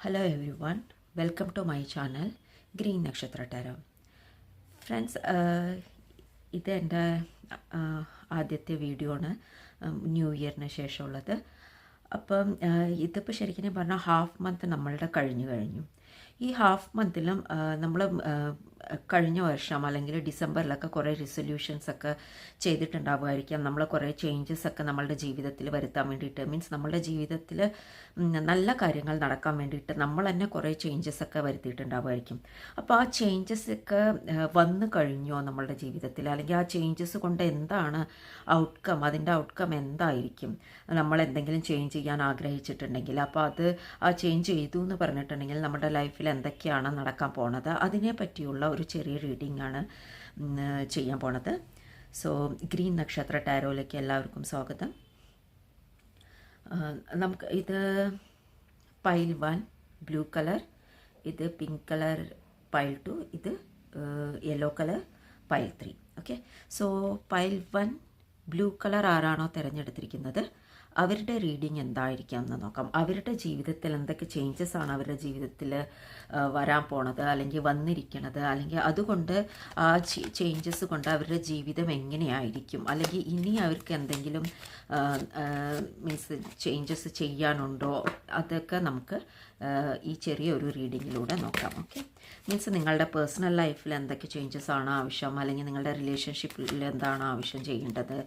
Hello everyone welcome to my channel green നക്ഷത്ര tarot friends ഇത് എന്റെ ആദ്യത്തെ വീഡിയോ ആണ് ന്യൂ ഇയറിന് ശേഷമുള്ളത്. അപ്പം ആഹ്, ഇതിപ്പോൾ ശരിക്കും പറഞ്ഞാൽ ഹാഫ് മന്ത് നമ്മളുടെ കഴിഞ്ഞു കഴിഞ്ഞു. ഈ ഹാഫ് മന്തിലും നമ്മൾ കഴിഞ്ഞ വർഷം അല്ലെങ്കിൽ ഡിസംബറിലൊക്കെ കുറേ റിസൊല്യൂഷൻസ് ഒക്കെ ചെയ്തിട്ടുണ്ടാവുമായിരിക്കാം. നമ്മൾ കുറേ ചേഞ്ചസ് ഒക്കെ നമ്മളുടെ ജീവിതത്തിൽ വരുത്താൻ വേണ്ടിയിട്ട്. മീൻസ് നമ്മളുടെ ജീവിതത്തിൽ നല്ല കാര്യങ്ങൾ നടക്കാൻ വേണ്ടിയിട്ട് നമ്മൾ തന്നെ കുറേ ചേഞ്ചസ് ഒക്കെ വരുത്തിയിട്ടുണ്ടാവുമായിരിക്കും. അപ്പോൾ ആ ചേഞ്ചസ് ഒക്കെ വന്നു കഴിഞ്ഞോ നമ്മളുടെ ജീവിതത്തിൽ? അല്ലെങ്കിൽ ആ ചേഞ്ചസ് കൊണ്ട് എന്താണ് ഔട്ട്കം അതിന്റെ ഔട്ട്കം എന്തായിരിക്കും? നമ്മൾ എന്തെങ്കിലും ചേഞ്ച് ചെയ്യാൻ ആഗ്രഹിച്ചിട്ടുണ്ടെങ്കിൽ അപ്പോൾ അത് ആ ചേഞ്ച് ചെയ്തു എന്ന് പറഞ്ഞിട്ടുണ്ടെങ്കിൽ നമ്മുടെ ലൈഫിൽ എന്തൊക്കെയാണ് നടക്കാൻ പോണത്? അതിനെ പറ്റിയുള്ള ഒരു ചെറിയ റീഡിംഗ് ആണ് ചെയ്യാൻ പോണത്. സോ ഗ്രീൻ നക്ഷത്ര ടാരോയിലേക്ക് എല്ലാവർക്കും സ്വാഗതം. നമുക്ക് ഇത് പൈൽ വൺ ബ്ലൂ കളർ ഇത് പിങ്ക് കളർ പൈൽ ടു ഇത് yellow colour pile three. Okay? So pile one blue colour ആരാണോ തിരഞ്ഞെടുത്തിരിക്കുന്നത്? അവരുടെ റീഡിങ് എന്തായിരിക്കാം എന്ന് നോക്കാം. അവരുടെ ജീവിതത്തിൽ എന്തൊക്കെ ചേഞ്ചസ് ആണ് അവരുടെ ജീവിതത്തിൽ വരാൻ പോണത് അല്ലെങ്കിൽ വന്നിരിക്കണത് അല്ലെങ്കിൽ അതുകൊണ്ട് ആ ചേഞ്ചസ് കൊണ്ട് അവരുടെ ജീവിതം എങ്ങനെയായിരിക്കും അല്ലെങ്കിൽ ഇനി അവർക്ക് എന്തെങ്കിലും മീൻസ് ചേഞ്ചസ് ചെയ്യാനുണ്ടോ അതൊക്കെ നമുക്ക് ഈ ചെറിയൊരു റീഡിങ്ങിലൂടെ നോക്കാം ഓക്കെ മീൻസ് നിങ്ങളുടെ പേഴ്സണൽ ലൈഫിൽ എന്തൊക്കെ ചേഞ്ചസ് ആണ് ആവശ്യം അല്ലെങ്കിൽ നിങ്ങളുടെ റിലേഷൻഷിപ്പിൽ എന്താണ് ആവശ്യം ചെയ്യേണ്ടത്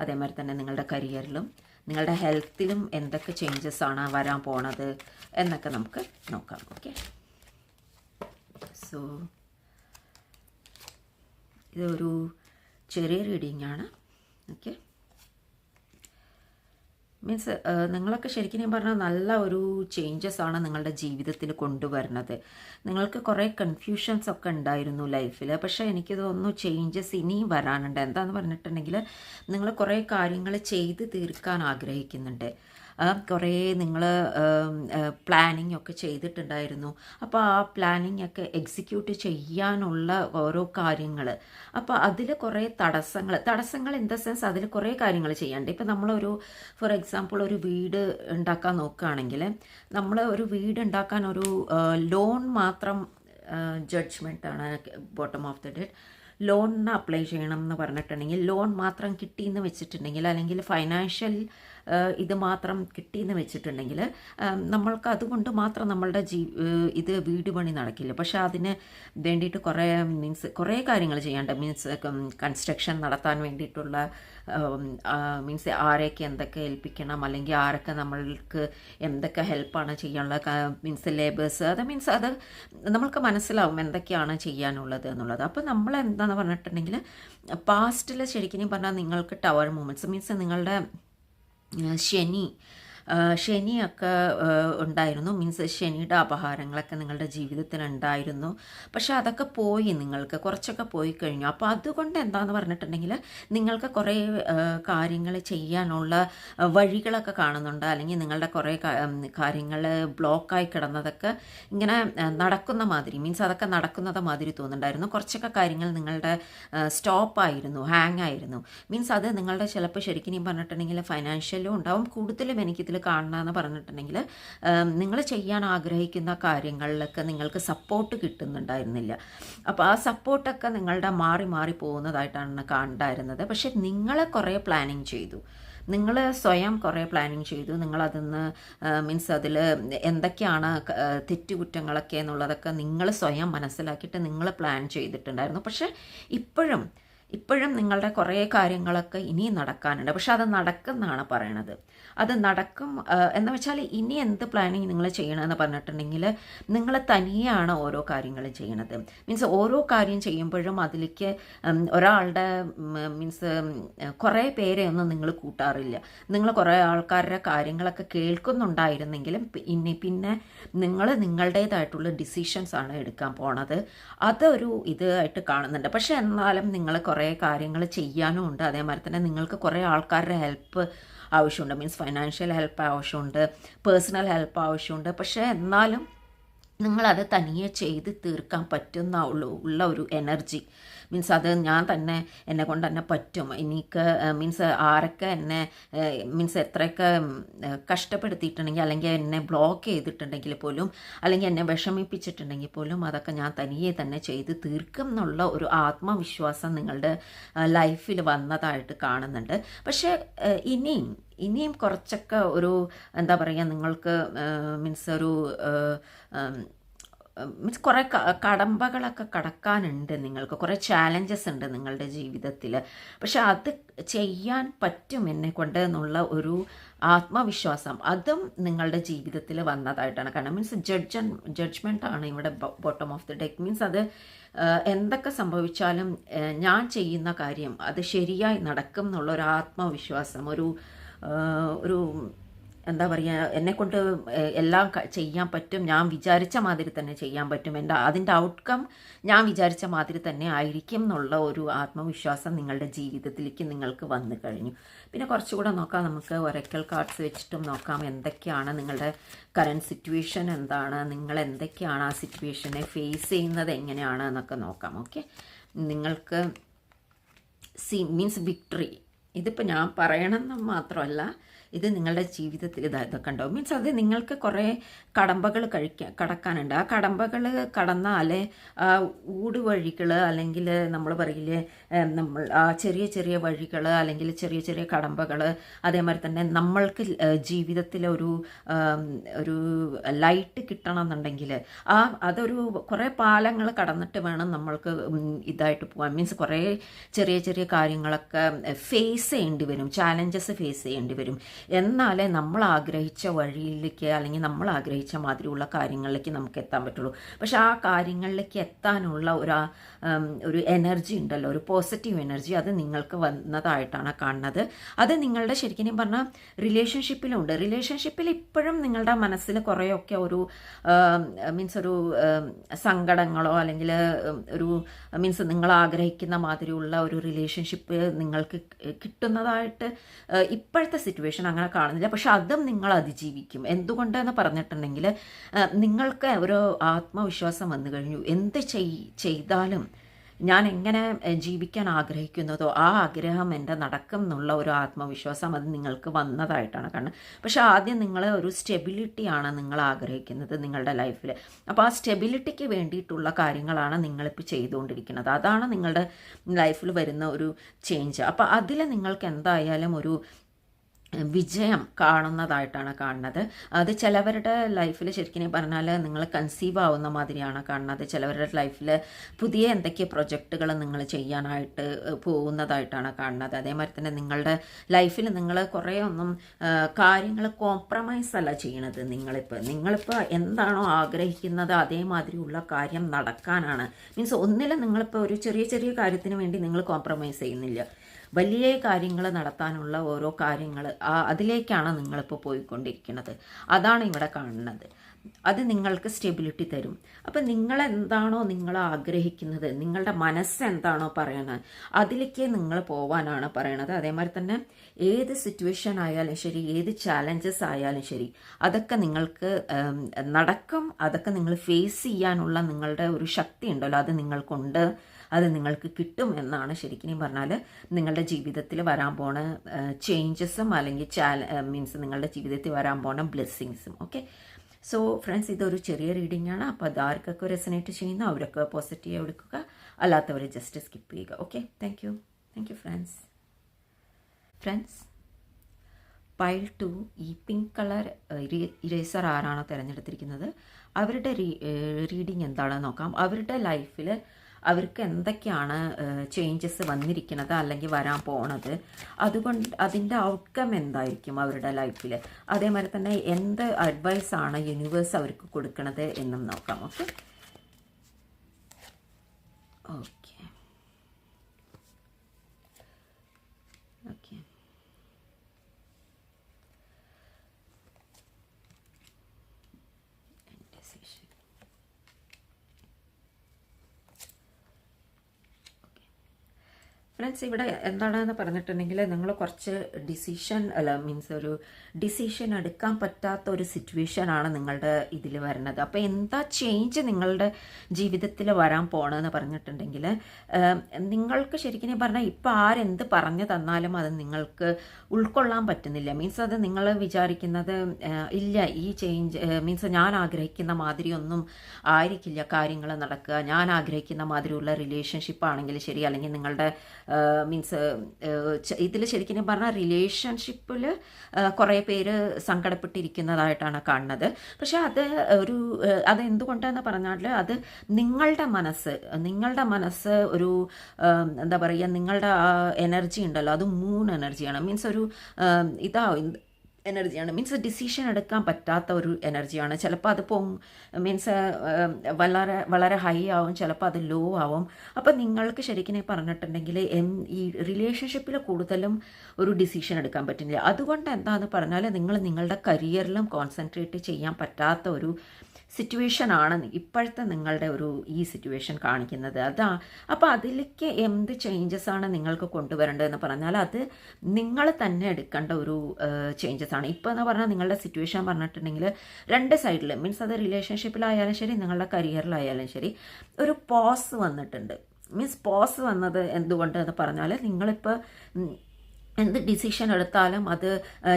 അതേമാതിരി തന്നെ നിങ്ങളുടെ കരിയറിലും നിങ്ങളുടെ ഹെൽത്തിലും എന്തൊക്കെ ചേഞ്ചസ് ആണ് വരാൻ പോണത് എന്നൊക്കെ നമുക്ക് നോക്കാം ഓക്കെ സോ ഇതൊരു ചെറിയ റീഡിംഗ് ആണ് ഓക്കെ മീൻസ് നിങ്ങളൊക്കെ ശരിക്കും ഞാൻ പറഞ്ഞാൽ നല്ല ഒരു ചേഞ്ചസ് ആണ് നിങ്ങളുടെ ജീവിതത്തിൽ കൊണ്ടുവരുന്നത്. നിങ്ങൾക്ക് കുറേ കൺഫ്യൂഷൻസ് ഒക്കെ ഉണ്ടായിരുന്നു ലൈഫിൽ പക്ഷേ എനിക്ക് തോന്നുന്നു ചേഞ്ചസ് ഇനിയും വരാനുണ്ട്. എന്താന്ന് പറഞ്ഞിട്ടുണ്ടെങ്കിൽ നിങ്ങൾ കുറേ കാര്യങ്ങൾ ചെയ്ത് തീർക്കാൻ ആഗ്രഹിക്കുന്നുണ്ട്. കുറേ നിങ്ങൾ പ്ലാനിങ് ഒക്കെ ചെയ്തിട്ടുണ്ടായിരുന്നു. അപ്പോൾ ആ പ്ലാനിങ് ഒക്കെ എക്സിക്യൂട്ട് ചെയ്യാനുള്ള ഓരോ കാര്യങ്ങൾ അപ്പോൾ അതിൽ കുറേ തടസ്സങ്ങൾ തടസ്സങ്ങൾ ഇൻ ദ സെൻസ് അതിൽ കുറേ കാര്യങ്ങൾ ചെയ്യാണ്ട് ഇപ്പം നമ്മളൊരു ഫോർ എക്സാമ്പിൾ ഒരു വീട് ഉണ്ടാക്കാൻ നോക്കുകയാണെങ്കിൽ നമ്മൾ ഒരു വീട് ഉണ്ടാക്കാൻ ഒരു ലോൺ മാത്രം ജഡ്ജ്മെന്റ് ആണ് ബോട്ടം ഓഫ് ദി ഡേറ്റ് ലോണിന് അപ്ലൈ ചെയ്യണം എന്ന് പറഞ്ഞിട്ടുണ്ടെങ്കിൽ ലോൺ മാത്രം കിട്ടിയെന്ന് വെച്ചിട്ടുണ്ടെങ്കിൽ അല്ലെങ്കിൽ ഫൈനാൻഷ്യൽ ഇത് മാത്രം കിട്ടിയെന്ന് വെച്ചിട്ടുണ്ടെങ്കിൽ നമ്മൾക്ക് അതുകൊണ്ട് മാത്രം നമ്മളുടെ ജീ ഇത് വീട് പണി നടക്കില്ല. പക്ഷേ അതിന് വേണ്ടിയിട്ട് കുറേ മീൻസ് കുറേ കാര്യങ്ങൾ ചെയ്യേണ്ട മീൻസ് കൺസ്ട്രക്ഷൻ നടത്താൻ വേണ്ടിയിട്ടുള്ള മീൻസ് ആരെയൊക്കെ എന്തൊക്കെ ഏൽപ്പിക്കണം അല്ലെങ്കിൽ ആരൊക്കെ നമ്മൾക്ക് എന്തൊക്കെ ഹെൽപ്പാണ് ചെയ്യാനുള്ള മീൻസ് ലേബേഴ്സ് അത് മീൻസ് അത് നമ്മൾക്ക് മനസ്സിലാവും എന്തൊക്കെയാണ് ചെയ്യാനുള്ളത് എന്നുള്ളത്. അപ്പോൾ നമ്മൾ എന്താണെന്ന് പറഞ്ഞിട്ടുണ്ടെങ്കിൽ പാസ്റ്റിൽ ശരിക്കും പറഞ്ഞാൽ നിങ്ങൾക്ക് ടവർ മൂമെന്റ്സ് മീൻസ് നിങ്ങളുടെ ആ, ശനി ആ, ശനിയൊക്കെ ഉണ്ടായിരുന്നു. മീൻസ് ശനിയുടെ അപഹാരങ്ങളൊക്കെ നിങ്ങളുടെ ജീവിതത്തിൽ ഉണ്ടായിരുന്നു പക്ഷെ അതൊക്കെ പോയി നിങ്ങൾക്ക് കുറച്ചൊക്കെ പോയി കഴിഞ്ഞു. അപ്പോൾ അതുകൊണ്ട് എന്താണെന്ന് പറഞ്ഞിട്ടുണ്ടെങ്കിൽ നിങ്ങൾക്ക് കുറേ കാര്യങ്ങൾ ചെയ്യാനുള്ള വഴികളൊക്കെ കാണുന്നുണ്ട്. അല്ലെങ്കിൽ നിങ്ങളുടെ കുറേ കാര്യങ്ങൾ ബ്ലോക്കായി കിടന്നതൊക്കെ ഇങ്ങനെ നടക്കുന്ന മാതിരി മീൻസ് അതൊക്കെ നടക്കുന്നത് മാതിരി തോന്നുന്നുണ്ടായിരുന്നു. കുറച്ചൊക്കെ കാര്യങ്ങൾ നിങ്ങളുടെ സ്റ്റോപ്പ് ആയിരുന്നു ഹാങ് ആയിരുന്നു. മീൻസ് അത് നിങ്ങളുടെ ചിലപ്പോൾ ശരിക്കും പറഞ്ഞിട്ടുണ്ടെങ്കിൽ ഫൈനാൻഷ്യലും ഉണ്ടാവും. കൂടുതലും എനിക്കിതിൽ കാണണമെന്ന് പറഞ്ഞിട്ടുണ്ടെങ്കിൽ നിങ്ങൾ ചെയ്യാൻ ആഗ്രഹിക്കുന്ന കാര്യങ്ങളിലൊക്കെ നിങ്ങൾക്ക് സപ്പോർട്ട് കിട്ടുന്നുണ്ടായിരുന്നില്ല. അപ്പോൾ ആ സപ്പോർട്ടൊക്കെ നിങ്ങളുടെ മാറി മാറി പോകുന്നതായിട്ടാണ് കണ്ടായിരുന്നത്. പക്ഷേ നിങ്ങളെ കുറേ പ്ലാനിങ് ചെയ്തു. നിങ്ങൾ സ്വയം കുറേ പ്ലാനിങ് ചെയ്തു. നിങ്ങളതിന്ന് മീൻസ് അതിൽ എന്തൊക്കെയാണ് തെറ്റുകുറ്റങ്ങളൊക്കെ എന്നുള്ളതൊക്കെ നിങ്ങൾ സ്വയം മനസ്സിലാക്കിയിട്ട് നിങ്ങൾ പ്ലാൻ ചെയ്തിട്ടുണ്ടായിരുന്നു. പക്ഷേ ഇപ്പോഴും ഇപ്പോഴും നിങ്ങളുടെ കുറേ കാര്യങ്ങളൊക്കെ ഇനിയും നടക്കാനുണ്ട്. പക്ഷെ അത് നടക്കുന്നതാണ് പറയണത്. അത് നടക്കും. എന്ന് വെച്ചാൽ ഇനി എന്ത് പ്ലാനിങ് നിങ്ങൾ ചെയ്യണമെന്ന് പറഞ്ഞിട്ടുണ്ടെങ്കിൽ നിങ്ങൾ തനിയാണ് ഓരോ കാര്യങ്ങളും ചെയ്യണത്. മീൻസ് ഓരോ കാര്യം ചെയ്യുമ്പോഴും അതിലേക്ക് ഒരാളുടെ മീൻസ് കുറേ പേരെ ഒന്നും നിങ്ങൾ കൂട്ടാറില്ല. നിങ്ങൾ കുറേ ആൾക്കാരുടെ കാര്യങ്ങളൊക്കെ കേൾക്കുന്നുണ്ടായിരുന്നെങ്കിലും ഇനി പിന്നെ നിങ്ങൾ നിങ്ങളുടേതായിട്ടുള്ള ഡിസിഷൻസ് ആണ് എടുക്കാൻ പോണത്. അതൊരു ഇതായിട്ട് കാണുന്നുണ്ട്. പക്ഷേ എന്നാലും നിങ്ങൾ കുറേ കാര്യങ്ങൾ ചെയ്യാനും ഉണ്ട്. അതേമാതിരി തന്നെ നിങ്ങൾക്ക് കുറേ ആൾക്കാരുടെ ഹെൽപ്പ് ആവശ്യമുണ്ട്. മീൻസ് ഫൈനാൻഷ്യൽ ഹെൽപ്പ് ആവശ്യമുണ്ട് പേഴ്സണൽ ഹെൽപ്പ് ആവശ്യമുണ്ട്. പക്ഷേ എന്നാലും നിങ്ങളത് തനിയെ ചെയ്ത് തീർക്കാൻ പറ്റുന്ന ഉള്ള ഒരു എനർജി മീൻസ് അത് ഞാൻ തന്നെ എന്നെ കൊണ്ട് തന്നെ പറ്റും. എനിക്ക് മീൻസ് ആരൊക്കെ എന്നെ മീൻസ് എത്രയൊക്കെ കഷ്ടപ്പെടുത്തിയിട്ടുണ്ടെങ്കിൽ അല്ലെങ്കിൽ എന്നെ ബ്ലോക്ക് ചെയ്തിട്ടുണ്ടെങ്കിൽ പോലും അല്ലെങ്കിൽ എന്നെ വിഷമിപ്പിച്ചിട്ടുണ്ടെങ്കിൽ പോലും അതൊക്കെ ഞാൻ തനിയെ തന്നെ ചെയ്ത് തീർക്കും എന്നുള്ള ഒരു ആത്മവിശ്വാസം നിങ്ങളുടെ ലൈഫിൽ വന്നതായിട്ട് കാണുന്നുണ്ട്. പക്ഷേ ഇനിയും ഇനിയും കുറച്ചൊക്കെ ഒരു എന്താ പറയുക നിങ്ങൾക്ക് മീൻസ് ഒരു മീൻസ് കുറേ കടമ്പകളൊക്കെ കടക്കാനുണ്ട് നിങ്ങൾക്ക്. കുറേ ചാലഞ്ചസ് ഉണ്ട് നിങ്ങളുടെ ജീവിതത്തിൽ പക്ഷെ അത് ചെയ്യാൻ പറ്റും എന്നെ കൊണ്ട് എന്നുള്ള ഒരു ആത്മവിശ്വാസം അതും നിങ്ങളുടെ ജീവിതത്തിൽ വന്നതായിട്ടാണ്. കാരണം മീൻസ് ജഡ്ജൻ ജഡ്ജ്മെന്റ് ആണ് ഇവിടെ bottom of the deck means അത് എന്തൊക്കെ സംഭവിച്ചാലും ഞാൻ ചെയ്യുന്ന കാര്യം അത് ശരിയായി നടക്കും എന്നുള്ള ഒരു ആത്മവിശ്വാസം ഒരു ഒരു എന്താ പറയുക എന്നെക്കൊണ്ട് എല്ലാം ചെയ്യാൻ പറ്റും. ഞാൻ വിചാരിച്ച മാതിരി തന്നെ ചെയ്യാൻ പറ്റും. എന്റെ അതിന്റെ ഔട്ട്കം ഞാൻ വിചാരിച്ച മാതിരി തന്നെ ആയിരിക്കും എന്നുള്ള ഒരു ആത്മവിശ്വാസം നിങ്ങളുടെ ജീവിതത്തിലേക്ക് നിങ്ങൾക്ക് വന്നു കഴിഞ്ഞു. പിന്നെ കുറച്ചുകൂടെ നോക്കാം. നമുക്ക് ഒരക്കൽ കാർഡ്സ് വെച്ചിട്ടും നോക്കാം. എന്തൊക്കെയാണ് നിങ്ങളുടെ കറണ്ട് സിറ്റുവേഷൻ എന്താണ്? നിങ്ങൾ എന്തൊക്കെയാണ് ആ സിറ്റുവേഷനെ ഫേസ് ചെയ്യുന്നത്? എങ്ങനെയാണ് എന്നൊക്കെ നോക്കാം. ഓക്കെ നിങ്ങൾക്ക് സി മീൻസ് വിക്ടറി ഇതിപ്പോൾ ഞാൻ പറയണമെന്ന് മാത്രമല്ല ഇത് നിങ്ങളുടെ ജീവിതത്തിൽ ഇത് ഇതൊക്കെ ഉണ്ടാവും മീൻസ് അത് നിങ്ങൾക്ക് കുറേ കടമ്പകൾ കഴിക്കാൻ കടക്കാനുണ്ട്. ആ കടമ്പകൾ കടന്നാൽ ആ ഊടുവഴികൾ അല്ലെങ്കിൽ നമ്മൾ പറയില്ലേ നമ്മൾ ആ ചെറിയ ചെറിയ വഴികൾ അല്ലെങ്കിൽ ചെറിയ ചെറിയ കടമ്പകൾ അതേമാതിരി തന്നെ നമ്മൾക്ക് ജീവിതത്തിൽ ഒരു ഒരു ലൈറ്റ് കിട്ടണം എന്നുണ്ടെങ്കിൽ ആ അതൊരു കുറേ പാലങ്ങൾ കടന്നിട്ട് വേണം നമ്മൾക്ക് ഇതായിട്ട് പോകാൻ മീൻസ് കുറേ ചെറിയ ചെറിയ കാര്യങ്ങളൊക്കെ ഫേസ് ചെയ്യേണ്ടി വരും. ചാലഞ്ചസ് ഫേസ് ചെയ്യേണ്ടി വരും. എന്നാലേ നമ്മൾ ആഗ്രഹിച്ച വഴിയിലേക്ക് അല്ലെങ്കിൽ നമ്മൾ ആഗ്രഹിച്ച മാതിരിയുള്ള കാര്യങ്ങളിലേക്ക് നമുക്ക് എത്താൻ പറ്റുള്ളൂ. പക്ഷെ ആ കാര്യങ്ങളിലേക്ക് എത്താനുള്ള ഒരു ഒരു എനർജി ഉണ്ടല്ലോ ഒരു പോസിറ്റീവ് എനർജി അത് നിങ്ങൾക്ക് വന്നതായിട്ടാണ് കാണുന്നത്. അത് നിങ്ങളുടെ ശരിക്കും പറഞ്ഞാൽ റിലേഷൻഷിപ്പിലുണ്ട്. റിലേഷൻഷിപ്പിൽ ഇപ്പോഴും നിങ്ങളുടെ മനസ്സിൽ കുറേയൊക്കെ ഒരു മീൻസ് ഒരു സങ്കടങ്ങളോ അല്ലെങ്കിൽ ഒരു മീൻസ് നിങ്ങൾ ആഗ്രഹിക്കുന്ന മാതിരിയുള്ള ഒരു റിലേഷൻഷിപ്പ് നിങ്ങൾക്ക് കിട്ടുന്നതായിട്ട് ഇപ്പോഴത്തെ സിറ്റുവേഷൻ അങ്ങനെ കാണുന്നില്ല. പക്ഷെ അതും നിങ്ങൾ അതിജീവിക്കും. എന്തുകൊണ്ടെന്ന് പറഞ്ഞിട്ടുണ്ടെങ്കിൽ നിങ്ങൾക്ക് ഒരു ആത്മവിശ്വാസം വന്നു കഴിഞ്ഞു. എന്ത് ചെയ്താലും ഞാൻ എങ്ങനെ ജീവിക്കാൻ ആഗ്രഹിക്കുന്നതോ ആ ആഗ്രഹം എന്റെ നടക്കും എന്നുള്ള ഒരു ആത്മവിശ്വാസം അത് നിങ്ങൾക്ക് വന്നതായിട്ടാണ് കാരണം പക്ഷേ ആദ്യം നിങ്ങൾ ഒരു സ്റ്റെബിലിറ്റിയാണ് നിങ്ങൾ ആഗ്രഹിക്കുന്നത് നിങ്ങളുടെ ലൈഫിൽ അപ്പോൾ ആ സ്റ്റെബിലിറ്റിക്ക് വേണ്ടിയിട്ടുള്ള കാര്യങ്ങളാണ് നിങ്ങളിപ്പോൾ ചെയ്തുകൊണ്ടിരിക്കുന്നത്. അതാണ് നിങ്ങളുടെ ലൈഫിൽ വരുന്ന ഒരു ചേഞ്ച്. അപ്പോൾ അതിൽ നിങ്ങൾക്ക് എന്തായാലും ഒരു വിജയം കാണുന്നതായിട്ടാണ് കാണുന്നത്. അത് ചിലവരുടെ ലൈഫിൽ ശരിക്കും പറഞ്ഞാൽ നിങ്ങൾ കൺസീവ് ആവുന്ന മാതിരിയാണ് കാണുന്നത്. ചിലവരുടെ ലൈഫിൽ പുതിയ എന്തൊക്കെ പ്രൊജക്റ്റുകൾ നിങ്ങൾ ചെയ്യാനായിട്ട് പോകുന്നതായിട്ടാണ് കാണുന്നത്. അതേമാതിരി തന്നെ നിങ്ങളുടെ ലൈഫിൽ നിങ്ങൾ കുറേ ഒന്നും കാര്യങ്ങൾ കോംപ്രമൈസ് അല്ല ചെയ്യണത് നിങ്ങളിപ്പോൾ നിങ്ങളിപ്പോൾ എന്താണോ ആഗ്രഹിക്കുന്നത് അതേമാതിരിയുള്ള കാര്യം നടക്കാനാണ്. മീൻസ് ഒന്നിലും നിങ്ങളിപ്പോൾ ഒരു ചെറിയ ചെറിയ കാര്യത്തിന് വേണ്ടി നിങ്ങൾ കോംപ്രമൈസ് ചെയ്യുന്നില്ല. വലിയ കാര്യങ്ങൾ നടത്താനുള്ള ഓരോ കാര്യങ്ങൾ അതിലേക്കാണ് നിങ്ങളിപ്പോൾ പോയിക്കൊണ്ടിരിക്കുന്നത്. അതാണ് ഇവിടെ കാണുന്നത്. അത് നിങ്ങൾക്ക് സ്റ്റെബിലിറ്റി തരും. അപ്പം നിങ്ങളെന്താണോ നിങ്ങൾ ആഗ്രഹിക്കുന്നത് നിങ്ങളുടെ മനസ്സ് എന്താണോ പറയണത് അതിലേക്ക് നിങ്ങൾ പോവാനാണ് പറയണത്. അതേമാതിരി തന്നെ ഏത് സിറ്റുവേഷൻ ആയാലും ശരി ഏത് ചാലഞ്ചസ് ആയാലും ശരി അതൊക്കെ നിങ്ങൾക്ക് നടക്കും. അതൊക്കെ നിങ്ങൾ ഫേസ് ചെയ്യാനുള്ള നിങ്ങളുടെ ഒരു ശക്തി ഉണ്ടല്ലോ അത് നിങ്ങൾക്കുണ്ട്. അത് നിങ്ങൾക്ക് കിട്ടും എന്നാണ് ശരിക്കും പറഞ്ഞാൽ നിങ്ങളുടെ ജീവിതത്തിൽ വരാൻ പോണ ചേഞ്ചസും അല്ലെങ്കിൽ ചാല മീൻസ് നിങ്ങളുടെ ജീവിതത്തിൽ വരാൻ പോണ ബ്ലെസ്സിങ്സും ഓക്കെ സോ ഫ്രണ്ട്സ് ഇതൊരു ചെറിയ റീഡിംഗ് ആണ്. അപ്പോൾ അത് ആർക്കൊക്കെ റെസനേറ്റ് ചെയ്യുന്നു അവരൊക്കെ പോസിറ്റീവ് എടുക്കുക. അല്ലാത്തവർ ജസ്റ്റ് സ്കിപ്പ് ചെയ്യുക. Okay thank you thank you friends friends pile two ഈ പിങ്ക് കളർ ഇറേസർ ആരാണോ തിരഞ്ഞെടുത്തിരിക്കുന്നത് അവരുടെ റീഡിങ് എന്താണെന്ന് നോക്കാം. അവരുടെ ലൈഫിൽ അവർക്ക് എന്തൊക്കെയാണ് ചേഞ്ചസ് വന്നിരിക്കുന്നത് അല്ലെങ്കിൽ വരാൻ പോണത്. അതുകൊണ്ട് അതിന്റെ ഔട്ട്കം എന്തായിരിക്കും അവരുടെ ലൈഫിൽ അതേമാതിരി തന്നെ എന്ത് അഡ്വൈസാണ് യൂണിവേഴ്സ് അവർക്ക് കൊടുക്കുന്നത് എന്നും നോക്കാം ഓക്കെ ഓക്കെ ഫ്രണ്ട്സ് ഇവിടെ എന്താണെന്ന് പറഞ്ഞിട്ടുണ്ടെങ്കിൽ നിങ്ങൾ കുറച്ച് ഡിസിഷൻ അല്ല മീൻസ് ഒരു ഡിസിഷൻ എടുക്കാൻ പറ്റാത്ത ഒരു സിറ്റുവേഷൻ ആണ് നിങ്ങളുടെ ഇതിൽ വരുന്നത്. അപ്പോൾ എന്താ ചേഞ്ച് നിങ്ങളുടെ ജീവിതത്തിൽ വരാൻ പോകണമെന്ന് പറഞ്ഞിട്ടുണ്ടെങ്കിൽ നിങ്ങൾക്ക് ശരിക്കും പറഞ്ഞാൽ ഇപ്പോൾ ആരെന്ത് പറഞ്ഞു തന്നാലും അത് നിങ്ങൾക്ക് ഉൾക്കൊള്ളാൻ പറ്റുന്നില്ല. മീൻസ് അത് നിങ്ങൾ വിചാരിക്കുന്നത് ഇല്ല ഈ ചേഞ്ച് മീൻസ് ഞാൻ ആഗ്രഹിക്കുന്ന മാതിരിയൊന്നും ആയിരിക്കില്ല കാര്യങ്ങൾ നടക്കുക. ഞാൻ ആഗ്രഹിക്കുന്ന മാതിരിയുള്ള റിലേഷൻഷിപ്പ് ആണെങ്കിൽ ശരി അല്ലെങ്കിൽ നിങ്ങളുടെ മീൻസ് ഇതിൽ ശരിക്കും പറഞ്ഞാൽ റിലേഷൻഷിപ്പിൽ കുറേ പേര് സങ്കടപ്പെട്ടിരിക്കുന്നതായിട്ടാണ് കാണുന്നത്. പക്ഷെ അത് ഒരു അത് എന്തുകൊണ്ടാന്ന് പറഞ്ഞാൽ അത് നിങ്ങളുടെ മനസ്സ് നിങ്ങളുടെ മനസ്സ് ഒരു എന്താ പറയുക നിങ്ങളുടെ എനർജി ഉണ്ടല്ലോ അത് മൂൺ എനർജിയാണ് മീൻസ് ഒരു ഇതാ എനർജിയാണ് മീൻസ് ഡിസിഷൻ എടുക്കാൻ പറ്റാത്ത ഒരു എനർജിയാണ് ചിലപ്പോൾ അത് പൊങ് മീൻസ് വളരെ വളരെ ഹൈ ആവും ചിലപ്പോൾ അത് ലോ ആവും. അപ്പം നിങ്ങൾക്ക് ശരിക്കും പറഞ്ഞിട്ടുണ്ടെങ്കിൽ എം ഈ റിലേഷൻഷിപ്പിൽ കൂടുതലും ഒരു ഡിസിഷൻ എടുക്കാൻ പറ്റുന്നില്ല. അതുകൊണ്ട് എന്താണെന്ന് പറഞ്ഞാൽ നിങ്ങൾ നിങ്ങളുടെ കരിയറിലും കോൺസെൻട്രേറ്റ് ചെയ്യാൻ പറ്റാത്ത ഒരു സിറ്റുവേഷൻ ആണ് ഇപ്പോഴത്തെ നിങ്ങളുടെ ഒരു ഈ സിറ്റുവേഷൻ കാണിക്കുന്നത്. അതാ അപ്പോൾ അതിലേക്ക് എന്ത് ചേഞ്ചസ് ആണ് നിങ്ങൾക്ക് കൊണ്ടുവരേണ്ടതെന്ന് പറഞ്ഞാൽ അത് നിങ്ങൾ തന്നെ എടുക്കേണ്ട ഒരു ചേഞ്ചസ് ആണ്. ഇപ്പോൾ എന്ന് പറഞ്ഞാൽ നിങ്ങളുടെ സിറ്റുവേഷൻ പറഞ്ഞിട്ടുണ്ടെങ്കിൽ രണ്ട് സൈഡിൽ മീൻസ് അത് റിലേഷൻഷിപ്പിലായാലും ശരി നിങ്ങളുടെ കരിയറിലായാലും ശരി ഒരു പോസ് വന്നിട്ടുണ്ട്. മീൻസ് പോസ് വന്നത് എന്തുകൊണ്ട് എന്ന് പറഞ്ഞാൽ നിങ്ങളിപ്പോൾ എന്ത് ഡിസിഷൻ എടുത്താലും അത്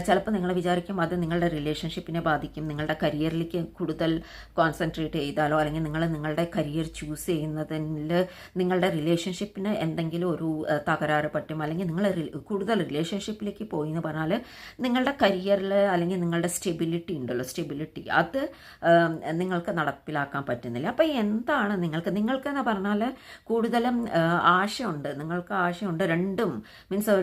ചിലപ്പോൾ നിങ്ങൾ വിചാരിക്കും അത് നിങ്ങളുടെ റിലേഷൻഷിപ്പിനെ ബാധിക്കും. നിങ്ങളുടെ കരിയറിലേക്ക് കൂടുതൽ കോൺസെൻട്രേറ്റ് ചെയ്താലോ അല്ലെങ്കിൽ നിങ്ങൾ നിങ്ങളുടെ കരിയർ ചൂസ് ചെയ്യുന്നതിൽ നിങ്ങളുടെ റിലേഷൻഷിപ്പിന് എന്തെങ്കിലും ഒരു തകരാറ് പറ്റും. അല്ലെങ്കിൽ നിങ്ങൾ കൂടുതൽ റിലേഷൻഷിപ്പിലേക്ക് പോയി എന്ന് പറഞ്ഞാൽ നിങ്ങളുടെ കരിയറിൽ അല്ലെങ്കിൽ നിങ്ങളുടെ സ്റ്റെബിലിറ്റി ഉണ്ടല്ലോ. സ്റ്റെബിലിറ്റി അത് നിങ്ങൾക്ക് നടപ്പിലാക്കാൻ പറ്റുന്നില്ല. അപ്പോൾ എന്താണ് നിങ്ങൾക്ക് നിങ്ങൾക്ക് എന്ന് പറഞ്ഞാൽ കൂടുതലും ആശയുണ്ട്. നിങ്ങൾക്ക് ആശയുണ്ട്. രണ്ടും മീൻസ്